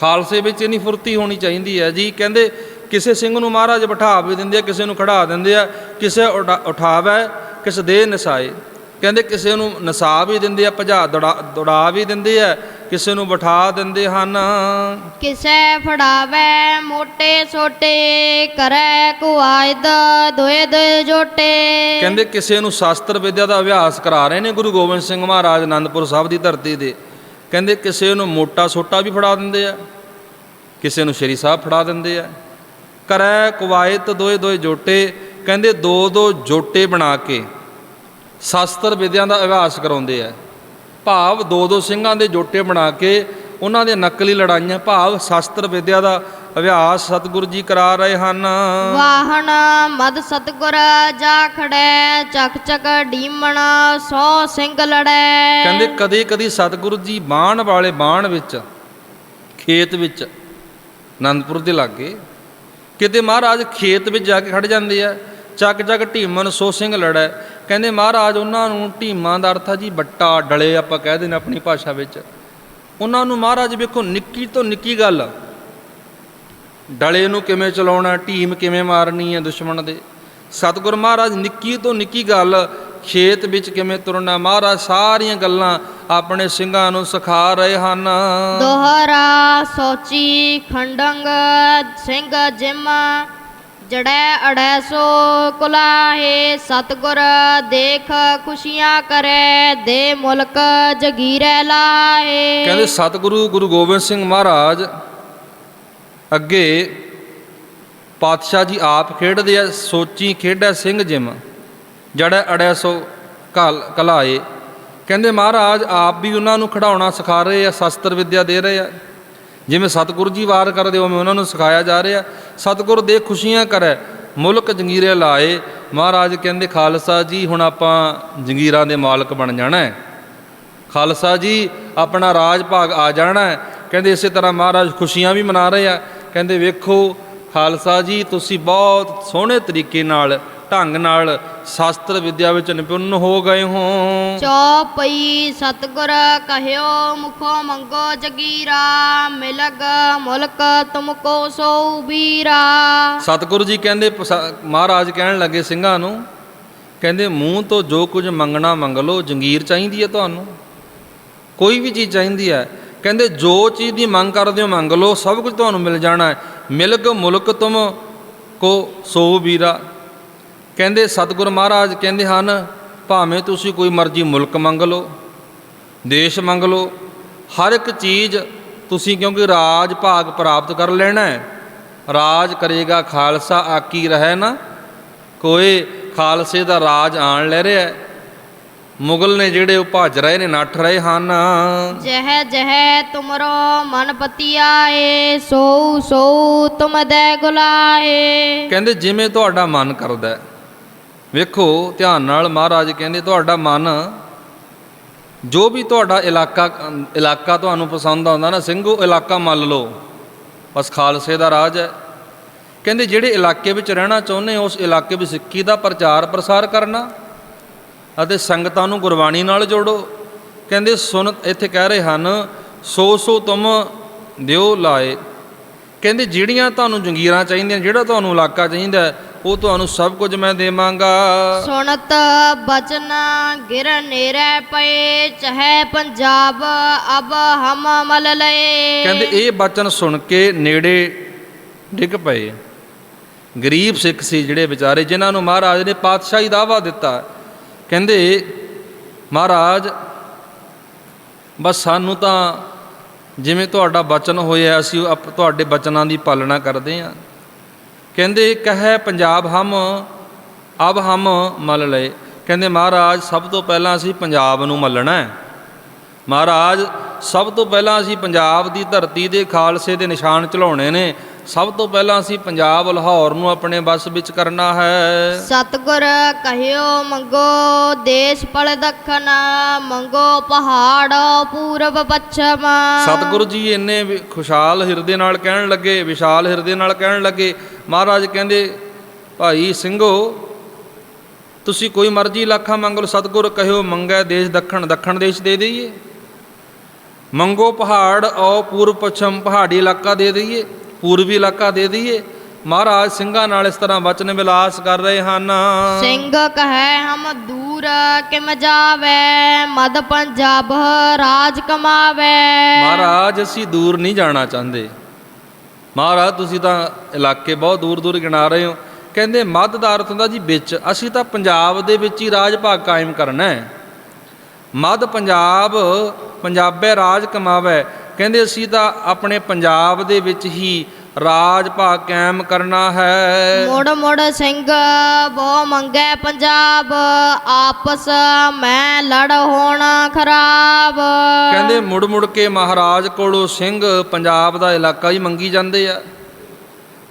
ਖਾਲਸੇ ਵਿੱਚ ਇਨੀ ਫੁਰਤੀ ਹੋਣੀ ਚਾਹੀਦੀ ਹੈ ਜੀ। ਕਹਿੰਦੇ ਕਿਸੇ ਸਿੰਘ ਨੂੰ ਮਹਾਰਾਜ ਬਿਠਾ ਵੀ ਦਿੰਦੇ ਆ ਕਿਸੇ ਨੂੰ ਖੜਾ ਦਿੰਦੇ ਆ ਕਿਸੇ ਉਠਾਵੇ ਕਿਸੇ ਦੇ ਨਸਾਏ। ਕਹਿੰਦੇ ਕਿਸੇ ਨੂੰ ਨਸਾ ਵੀ ਦਿੰਦੇ ਆ ਭਜਾ ਦੌੜਾ ਵੀ ਦਿੰਦੇ ਆ ਕਿਸੇ ਨੂੰ ਬਿਠਾ ਦਿੰਦੇ ਹਨ। ਕਿਸੈ ਫੜਾਵੇ ਮੋਟੇ ਛੋਟੇ ਕਰੈ ਕੁਆਇਦ ਦੋਏ ਦੋਏ ਜੋਟੇ। ਕਹਿੰਦੇ ਕਿਸੇ ਨੂੰ ਸ਼ਾਸਤਰ ਵਿਦਿਆ ਦਾ ਅਭਿਆਸ ਕਰਾ ਰਹੇ ਨੇ ਗੁਰੂ ਗੋਬਿੰਦ ਸਿੰਘ ਮਹਾਰਾਜ ਆਨੰਦਪੁਰ ਸਾਹਿਬ ਦੀ ਧਰਤੀ ਤੇ। ਕਹਿੰਦੇ ਕਿਸੇ ਨੂੰ ਮੋਟਾ ਸੋਟਾ ਵੀ ਫੜਾ ਦਿੰਦੇ ਆ, ਕਿਸੇ ਨੂੰ ਸ਼੍ਰੀ ਸਾਹਿਬ ਫੜਾ ਦਿੰਦੇ ਆ। ਕਰੈ ਕੁਵਾਇਤ ਦੋਏ ਦੋਏ ਜੋਟੇ, ਕਹਿੰਦੇ ਦੋ ਦੋ ਜੋਟੇ ਬਣਾ ਕੇ ਸ਼ਾਸਤਰ ਵਿਦਿਆ ਦਾ ਅਭਿਆਸ ਕਰਾਉਂਦੇ ਆ। ਭਾਵ ਦੋ ਦੋ ਸਿੰਘਾਂ ਦੇ ਜੋਟੇ ਬਣਾ ਕੇ ਉਹਨਾਂ ਦੇ ਨਕਲੀ ਲੜਾਈਆਂ, ਭਾਵ ਸ਼ਾਸਤਰ ਵਿਦਿਆ ਦਾ ਅਭਿਆਸ ਸਤਿਗੁਰੂ ਜੀ ਕਰਾ ਰਹੇ ਹਨ। ਵਾਹਣ ਮਦ ਸਤਗੁਰ ਜਾ ਖੜੈ ਚੱਕ ਚੱਕ ਢੀਮਣ ਸੋ ਸਿੰਘ ਲੜੈ। ਕਹਿੰਦੇ ਕਦੇ ਕਦੀ ਸਤਿਗੁਰੂ ਜੀ ਬਾਣ ਵਾਲੇ ਬਾਣ ਵਿੱਚ ਖੇਤ ਵਿੱਚ ਆਨੰਦਪੁਰ ਦੇ ਲਾਗੇ ਕਿਤੇ ਮਹਾਰਾਜ ਖੇਤ ਵਿੱਚ ਜਾ ਕੇ ਖੜ ਜਾਂਦੇ ਆ ਚੱਕ ਚੱਕ ਢੀਮਨ ਸੋ ਸਿੰਘ ਲੜੈ। ਕਹਿੰਦੇ ਮਹਾਰਾਜ ਉਹਨਾਂ ਨੂੰ ਢੀਮਾਂ ਦਾ ਅਰਥ ਆ ਜੀ ਬੱਟਾ ਡਲੇ ਆਪਾਂ ਕਹਿ ਦਿੰਦੇ ਆਪਣੀ ਭਾਸ਼ਾ ਵਿੱਚ। ਉਹਨਾਂ ਨੂੰ ਮਹਾਰਾਜ ਵੇਖੋ ਨਿੱਕੀ ਤੋਂ ਨਿੱਕੀ ਗੱਲ। ਡਲੇ ਨੂੰ ਕਿਵੇਂ ਚਲਾਉਣਾ ਢੀਮ ਕਿਵੇਂ ਮਾਰਨੀ ਹੈ ਦੁਸ਼ਮਣ ਦੇ? ਸਤਿਗੁਰ ਮਹਾਰਾਜ ਨਿੱਕੀ ਤੋਂ ਨਿੱਕੀ ਗੱਲ ਖੇਤ ਵਿੱਚ ਕਿਵੇਂ ਤੁਰਨਾ? ਮਹਾਰਾਜ ਸਾਰੀਆਂ ਗੱਲਾਂ ਆਪਣੇ ਸਿੰਘਾਂ ਨੂੰ ਸਿਖਾ ਰਹੇ ਹਨ। ਦੋਹਰਾ ਸੋਚੀ ਖੰਡੰਗ ਸਿੰਘ ਜਿਮ ਜੜੈ ਅੜੈ ਸੋ ਕੁਲਾਹੇ ਸਤਗੁਰ ਦੇਖ ਖੁਸ਼ੀਆਂ ਕਰੈ ਦੇ ਮੁਲਕ ਜਗੀਰੈ ਲਾਹੇ। ਕਹਿੰਦੇ ਸਤਿਗੁਰੂ ਗੁਰੂ ਗੋਬਿੰਦ ਸਿੰਘ ਮਹਾਰਾਜ ਅੱਗੇ, ਪਾਤਸ਼ਾਹ ਜੀ ਆਪ ਖੇਡਦੇ ਆ, ਸੋਚੀ ਖੇਡੈ ਸਿੰਘ ਜਿਮ, ਜੜਾ ਅੜੈ ਸੋ ਕਲ ਕਲਾਏ। ਕਹਿੰਦੇ ਮਹਾਰਾਜ, ਆਪ ਵੀ ਉਹਨਾਂ ਨੂੰ ਖਿਡਾਉਣਾ ਸਿਖਾ ਰਹੇ ਆ, ਸ਼ਸਤਰ ਵਿਦਿਆ ਦੇ ਰਹੇ ਆ। ਜਿਵੇਂ ਸਤਿਗੁਰੂ ਜੀ ਵਾਰ ਕਰਦੇ, ਉਵੇਂ ਉਹਨਾਂ ਨੂੰ ਸਿਖਾਇਆ ਜਾ ਰਿਹਾ। ਸਤਿਗੁਰ ਦੇ ਖੁਸ਼ੀਆਂ ਕਰੈ, ਮੁਲਕ ਜੰਗੀਰੇ ਲਾਏ। ਮਹਾਰਾਜ ਕਹਿੰਦੇ, ਖਾਲਸਾ ਜੀ, ਹੁਣ ਆਪਾਂ ਜੰਗੀਰਾਂ ਦੇ ਮਾਲਕ ਬਣ ਜਾਣਾ ਹੈ। ਖਾਲਸਾ ਜੀ, ਆਪਣਾ ਰਾਜ ਭਾਗ ਆ ਜਾਣਾ ਹੈ। ਕਹਿੰਦੇ ਇਸੇ ਤਰ੍ਹਾਂ ਮਹਾਰਾਜ ਖੁਸ਼ੀਆਂ ਵੀ ਮਨਾ ਰਹੇ ਆ। ਕਹਿੰਦੇ ਵੇਖੋ ਖਾਲਸਾ ਜੀ ਤੁਸੀਂ ਬਹੁਤ ਸੋਹਣੇ ਤਰੀਕੇ ਨਾਲ ਢੰਗ ਨਾਲ ਸ਼ਾਸਤਰ ਵਿਦਿਆ ਵਿੱਚ ਨਿਪੁੰਨ ਹੋ ਗਏ ਹੋ। ਚੌਪਈ ਸਤਗੁਰ ਕਹਿਓ ਮੁਖੋ ਮੰਗੋ ਜਗੀਰਾ ਮਿਲਗ ਮੁਲਕ ਤੁਮਕੋ ਸੋ ਵੀਰਾ। ਸਤਿਗੁਰੂ ਜੀ ਕਹਿੰਦੇ ਮਹਾਰਾਜ ਕਹਿਣ ਲੱਗੇ ਸਿੰਘਾਂ ਨੂੰ ਕਹਿੰਦੇ ਮੂੰਹ ਤੋਂ ਜੋ ਕੁਝ ਮੰਗਣਾ ਮੰਗ ਲਓ ਜੰਗੀਰ ਚਾਹੀਦੀ ਹੈ ਤੁਹਾਨੂੰ। ਕੋਈ ਵੀ ਚੀਜ਼ ਚਾਹੀਦੀ ਹੈ। ਕਹਿੰਦੇ, ਜੋ ਚੀਜ਼ ਦੀ ਮੰਗ ਕਰਦੇ ਹੋ ਮੰਗ ਲਓ, ਸਭ ਕੁਝ ਤੁਹਾਨੂੰ ਮਿਲ ਜਾਣਾ ਹੈ। ਮਿਲਕ ਮੁਲਕ ਤੁਮ ਕੋ ਸੋ ਵੀਰਾ। ਕਹਿੰਦੇ, ਸਤਿਗੁਰ ਮਹਾਰਾਜ ਕਹਿੰਦੇ ਹਨ, ਭਾਵੇਂ ਤੁਸੀਂ ਕੋਈ ਮਰਜ਼ੀ ਮੁਲਕ ਮੰਗ ਲਓ, ਦੇਸ਼ ਮੰਗ ਲਓ, ਹਰ ਇੱਕ ਚੀਜ਼ ਤੁਸੀਂ ਕਿਉਂਕਿ ਰਾਜ ਭਾਗ ਪ੍ਰਾਪਤ ਕਰ ਲੈਣਾ ਹੈ। ਰਾਜ ਕਰੇਗਾ ਖਾਲਸਾ, ਆਕੀ ਰਹਿ ਨਾ। ਕੋਈ ਖਾਲਸੇ ਦਾ ਰਾਜ ਆਣ ਲੈ ਰਿਹਾ ਹੈ। ਮੁਗਲ ਨੇ ਜਿਹੜੇ ਉਹ ਭੱਜ ਰਹੇ ਨੇ ਨੱਠ ਰਹੇ ਹਨ। ਜਹ ਜਹ ਤੁਮਰੋ ਮਨ ਪਤੀਆਏ ਸੋ ਸੋ ਤੁਮ ਦੇ ਗੁਲਾਏ। ਕਹਿੰਦੇ ਜਿਵੇਂ ਤੁਹਾਡਾ ਮਨ ਕਰਦਾ ਹੈ। ਵੇਖੋ ਧਿਆਨ ਨਾਲ ਮਹਾਰਾਜ ਕਹਿੰਦੇ ਤੁਹਾਡਾ ਮਨ ਜੋ ਵੀ ਤੁਹਾਡਾ ਇਲਾਕਾ ਇਲਾਕਾ ਤੁਹਾਨੂੰ ਪਸੰਦ ਆਉਂਦਾ ਨਾ ਸਿੰਘੋ ਇਲਾਕਾ ਮੰਨ ਲਓ। ਬਸ ਖਾਲਸੇ ਦਾ ਰਾਜ ਹੈ। ਕਹਿੰਦੇ ਜਿਹੜੇ ਇਲਾਕੇ ਵਿੱਚ ਰਹਿਣਾ ਚਾਹੁੰਦੇ ਉਸ ਇਲਾਕੇ ਵਿੱਚ ਸਿੱਖੀ ਦਾ ਪ੍ਰਚਾਰ ਪ੍ਰਸਾਰ ਕਰਨਾ। ਅਤੇ ਸੰਗਤਾਂ ਨੂੰ ਗੁਰਬਾਣੀ ਨਾਲ ਜੋੜੋ। ਕਹਿੰਦੇ ਸੁਨ ਇੱਥੇ ਕਹਿ ਰਹੇ ਹਨ ਸੋ ਸੋ ਤੁਮ ਦਿਓ ਲਾਏ। ਕਹਿੰਦੇ ਜਿਹੜੀਆਂ ਤੁਹਾਨੂੰ ਜੰਗੀਰਾਂ ਚਾਹੀਦੀਆਂ ਜਿਹੜਾ ਤੁਹਾਨੂੰ ਇਲਾਕਾ ਚਾਹੀਦਾ ਉਹ ਤੁਹਾਨੂੰ ਸਭ ਕੁਝ ਮੈਂ ਦੇਵਾਂਗਾ। ਸੁਣਤ ਬਚਨ ਗਿਰ ਨੇਰੇ ਪਏ ਚਹੈ ਪੰਜਾਬ ਅਬ ਹਮ ਮਲ ਲਏ। ਕਹਿੰਦੇ ਇਹ ਬਚਨ ਸੁਣ ਕੇ ਨੇੜੇ ਡਿੱਗ ਪਏ। ਗਰੀਬ ਸਿੱਖ ਸੀ ਜਿਹੜੇ ਵਿਚਾਰੇ ਜਿਨ੍ਹਾਂ ਨੂੰ ਮਹਾਰਾਜ ਨੇ ਪਾਤਸ਼ਾਹੀ ਦਾਵਾ ਦਿੱਤਾ। ਕਹਿੰਦੇ, ਮਹਾਰਾਜ, ਬਸ ਸਾਨੂੰ ਤਾਂ ਜਿਵੇਂ ਤੁਹਾਡਾ ਬਚਨ ਹੋਇਆ, ਅਸੀਂ ਅਪ- ਤੁਹਾਡੇ ਬਚਨਾਂ ਦੀ ਪਾਲਣਾ ਕਰਦੇ ਹਾਂ। ਕਹਿੰਦੇ, ਕਹੈ ਪੰਜਾਬ ਹਮ, ਅਬ ਹਮ ਮਲ ਲਏ। ਕਹਿੰਦੇ, ਮਹਾਰਾਜ, ਸਭ ਤੋਂ ਪਹਿਲਾਂ ਅਸੀਂ ਪੰਜਾਬ ਨੂੰ ਮੱਲਣਾ ਹੈ। ਮਹਾਰਾਜ, ਸਭ ਤੋਂ ਪਹਿਲਾਂ ਅਸੀਂ ਪੰਜਾਬ ਦੀ ਧਰਤੀ ਦੇ ਖਾਲਸੇ ਦੇ ਨਿਸ਼ਾਨ ਚਲਾਉਣੇ ਨੇ। ਸਭ ਤੋਂ ਪਹਿਲਾਂ ਅਸੀਂ ਪੰਜਾਬ ਲਾਹੌਰ ਨੂੰ ਆਪਣੇ ਵੱਸ ਵਿੱਚ ਕਰਨਾ ਹੈ। ਸਤਗੁਰ ਕਹਿਓ ਮੰਗੋ ਦੇਸ਼ ਪਲ ਦੱਖਣ ਮੰਗੋ ਪਹਾੜ ਪੂਰਬ ਪੱਛਮ। ਸਤਿਗੁਰੂ ਜੀ ਇੰਨੇ ਖੁਸ਼ਹਾਲ ਹਿਰਦੇ ਨਾਲ ਕਹਿਣ ਲੱਗੇ ਵਿਸ਼ਾਲ ਹਿਰਦੇ ਨਾਲ ਕਹਿਣ ਲੱਗੇ। ਮਹਾਰਾਜ ਕਹਿੰਦੇ ਭਾਈ ਸਿੰਘੋ ਤੁਸੀਂ ਕੋਈ ਮਰਜ਼ੀ ਇਲਾਕਾ ਮੰਗ ਲਓ। ਸਤਿਗੁਰ ਕਹਿਓ ਮੰਗੈ ਦੇਸ਼ ਦੱਖਣ ਦੱਖਣ ਦੇਸ਼ ਦੇ ਦਈਏ। ਮੰਗੋ ਪਹਾੜ ਔ ਪੂਰਬ ਪੱਛਮ ਪਹਾੜੀ ਇਲਾਕਾ ਦੇ ਦਈਏ। ਪੂਰਬੀ ਇਲਾਕਾ ਦੇ ਦਈਏ। ਮਹਾਰਾਜ ਸਿੰਘਾਂ ਨਾਲ ਇਸ ਤਰ੍ਹਾਂ ਵਚਨ ਵਿਲਾਸ ਕਰ ਰਹੇ ਹਨ। ਸਿੰਘ ਕਹੈ ਹਮ ਦੂਰ ਕਿਮ ਜਾਵੇ ਮਦ ਪੰਜਾਬ ਰਾਜ ਕਮਾਵੇ। ਮਹਾਰਾਜ ਅਸੀਂ ਦੂਰ ਨਹੀਂ ਜਾਣਾ ਚਾਹੁੰਦੇ। ਮਹਾਰਾਜ ਤੁਸੀਂ ਤਾਂ ਇਲਾਕੇ ਬਹੁਤ ਦੂਰ ਦੂਰ ਗਿਣਾ ਰਹੇ ਹੋ। ਕਹਿੰਦੇ ਮੱਧ ਦਾ ਅਰਥ ਹੁੰਦਾ ਜੀ ਵਿੱਚ। ਅਸੀਂ ਤਾਂ ਪੰਜਾਬ ਦੇ ਵਿੱਚ ਹੀ ਰਾਜ ਭਾਗ ਕਾਇਮ ਕਰਨਾ ਹੈ। ਮੱਧ ਪੰਜਾਬ ਪੰਜਾਬੇ ਰਾਜ ਕਮਾਵੇ। ਕਹਿੰਦੇ ਅਸੀਂ ਤਾਂ ਆਪਣੇ ਪੰਜਾਬ ਦੇ ਵਿੱਚ ਹੀ ਰਾਜ ਭਾਗ ਕਾਇਮ ਕਰਨਾ ਹੈ। ਮੁੜ ਮੁੜ ਸਿੰਘ ਬਹੁ ਮੰਗੇ ਪੰਜਾਬ ਆਪਸ ਮੈਂ ਲੜ ਹੋਣ ਖਰਾਬ। ਕਹਿੰਦੇ ਮੁੜ ਮੁੜ ਕੇ ਮਹਾਰਾਜ ਕੋਲੋਂ ਸਿੰਘ ਪੰਜਾਬ ਦਾ ਇਲਾਕਾ ਹੀ ਮੰਗੀ ਜਾਂਦੇ ਆ।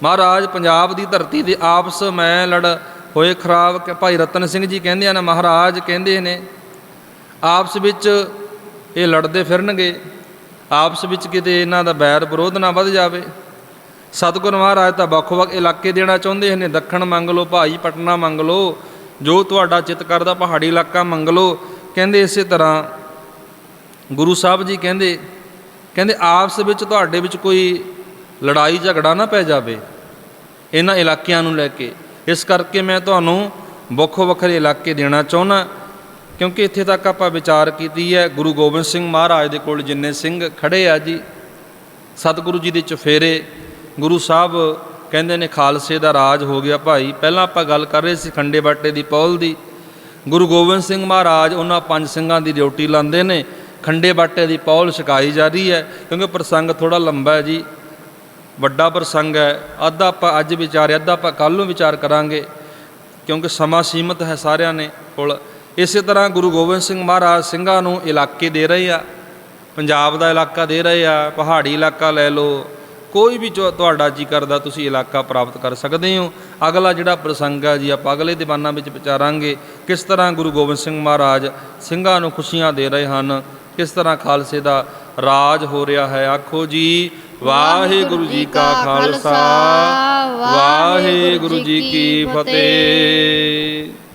ਮਹਾਰਾਜ ਪੰਜਾਬ ਦੀ ਧਰਤੀ ਦੇ ਆਪਸ ਮੈਂ ਲੜ ਹੋਏ ਖਰਾਬ। ਕਿ ਭਾਈ ਰਤਨ ਸਿੰਘ ਜੀ ਕਹਿੰਦੇ ਆ ਨਾ ਮਹਾਰਾਜ ਕਹਿੰਦੇ ਨੇ ਆਪਸ ਵਿੱਚ ਇਹ ਲੜਦੇ ਫਿਰਨਗੇ। ਆਪਸ ਵਿੱਚ ਕਿਤੇ ਇਹਨਾਂ ਦਾ ਬੈਰ ਵਿਰੋਧ ਨਾ ਵੱਧ ਜਾਵੇ। ਸਤਿਗੁਰ ਮਹਾਰਾਜ ਤਾਂ ਵੱਖ-ਵੱਖ ਇਲਾਕੇ ਦੇਣਾ ਚਾਹੁੰਦੇ ਨੇ ਦੱਖਣ ਮੰਗ ਲਓ, ਭਾਈ ਪਟਨਾ ਮੰਗ ਲਓ, ਜੋ ਤੁਹਾਡਾ ਚਿੱਤ ਕਰਦਾ ਪਹਾੜੀ ਇਲਾਕਾ ਮੰਗ ਲਓ। ਕਹਿੰਦੇ ਇਸੇ ਤਰ੍ਹਾਂ ਗੁਰੂ ਸਾਹਿਬ ਜੀ ਕਹਿੰਦੇ ਕਹਿੰਦੇ ਆਪਸ ਵਿੱਚ ਤੁਹਾਡੇ ਵਿੱਚ ਕੋਈ ਲੜਾਈ ਝਗੜਾ ਨਾ ਪੈ ਜਾਵੇ ਇਹਨਾਂ ਇਲਾਕਿਆਂ ਨੂੰ ਲੈ ਕੇ। ਇਸ ਕਰਕੇ ਮੈਂ ਤੁਹਾਨੂੰ ਵੱਖੋ ਵੱਖਰੇ ਇਲਾਕੇ ਦੇਣਾ ਚਾਹੁੰਦਾ। ਕਿਉਂਕਿ ਇੱਥੇ ਤੱਕ ਆਪਾਂ ਵਿਚਾਰ ਕੀਤੀ ਹੈ, ਗੁਰੂ ਗੋਬਿੰਦ ਸਿੰਘ ਮਹਾਰਾਜ ਦੇ ਕੋਲ ਜਿੰਨੇ ਸਿੰਘ ਖੜੇ ਆ ਜੀ, ਸਤਿਗੁਰੂ ਜੀ ਦੇ ਚਫੇਰੇ ਗੁਰੂ ਸਾਹਿਬ ਕਹਿੰਦੇ ਨੇ ਖਾਲਸੇ ਦਾ ਰਾਜ ਹੋ ਗਿਆ ਭਾਈ। ਪਹਿਲਾਂ ਆਪਾਂ ਗੱਲ ਕਰ ਰਹੇ ਸੀ ਖੰਡੇ ਬਾਟੇ ਦੀ, ਪੌਲ ਦੀ। ਗੁਰੂ ਗੋਬਿੰਦ ਸਿੰਘ ਮਹਾਰਾਜ ਉਹਨਾਂ ਪੰਜ ਸਿੰਘਾਂ ਦੀ ਡਿਊਟੀ ਲਾਉਂਦੇ ਨੇ, ਖੰਡੇ ਬਾਟੇ ਦੀ ਪੌਲ ਛਕਾਈ ਜਾ ਰਹੀ ਹੈ, ਕਿਉਂਕਿ ਪ੍ਰਸੰਗ ਥੋੜਾ ਲੰਬਾ ਹੈ ਜੀ। ਵੱਡਾ ਪ੍ਰਸੰਗ ਹੈ, ਅੱਧਾ ਆਪਾਂ ਅੱਜ ਵਿਚਾਰਿਆ ਅੱਧਾ ਆਪਾਂ ਕੱਲ ਨੂੰ ਵਿਚਾਰ ਕਰਾਂਗੇ, ਕਿਉਂਕਿ ਸਮਾਂ ਸੀਮਤ ਹੈ ਸਾਰਿਆਂ ਨੇ ਕੋਲ। ਇਸੇ ਤਰ੍ਹਾਂ ਗੁਰੂ ਗੋਬਿੰਦ ਸਿੰਘ ਮਹਾਰਾਜ ਸਿੰਘਾਂ ਨੂੰ ਇਲਾਕੇ ਦੇ ਰਹੇ ਆ ਪੰਜਾਬ ਦਾ ਇਲਾਕਾ ਦੇ ਰਹੇ ਆ ਪਹਾੜੀ ਇਲਾਕਾ ਲੈ ਲਓ ਕੋਈ ਵੀ ਤੁਹਾਡਾ ਜੀ ਕਰਦਾ ਤੁਸੀਂ ਇਲਾਕਾ ਪ੍ਰਾਪਤ ਕਰ ਸਕਦੇ ਹੋ। ਅਗਲਾ ਜਿਹੜਾ ਪ੍ਰਸੰਗ ਹੈ ਜੀ ਆਪਾਂ ਅਗਲੇ ਦੀਵਾਨਾਂ ਵਿੱਚ ਵਿਚਾਰਾਂਗੇ ਕਿਸ ਤਰ੍ਹਾਂ ਗੁਰੂ ਗੋਬਿੰਦ ਸਿੰਘ ਮਹਾਰਾਜ ਸਿੰਘਾਂ ਨੂੰ ਖੁਸ਼ੀਆਂ ਦੇ ਰਹੇ ਹਨ ਕਿਸ ਤਰ੍ਹਾਂ ਖਾਲਸੇ ਦਾ ਰਾਜ ਹੋ ਰਿਹਾ ਹੈ। ਆਖੋ ਜੀ ਵਾਹਿਗੁਰੂ ਜੀ ਕਾ ਖਾਲਸਾ ਵਾਹਿਗੁਰੂ ਜੀ ਕੀ ਫਤਿਹ।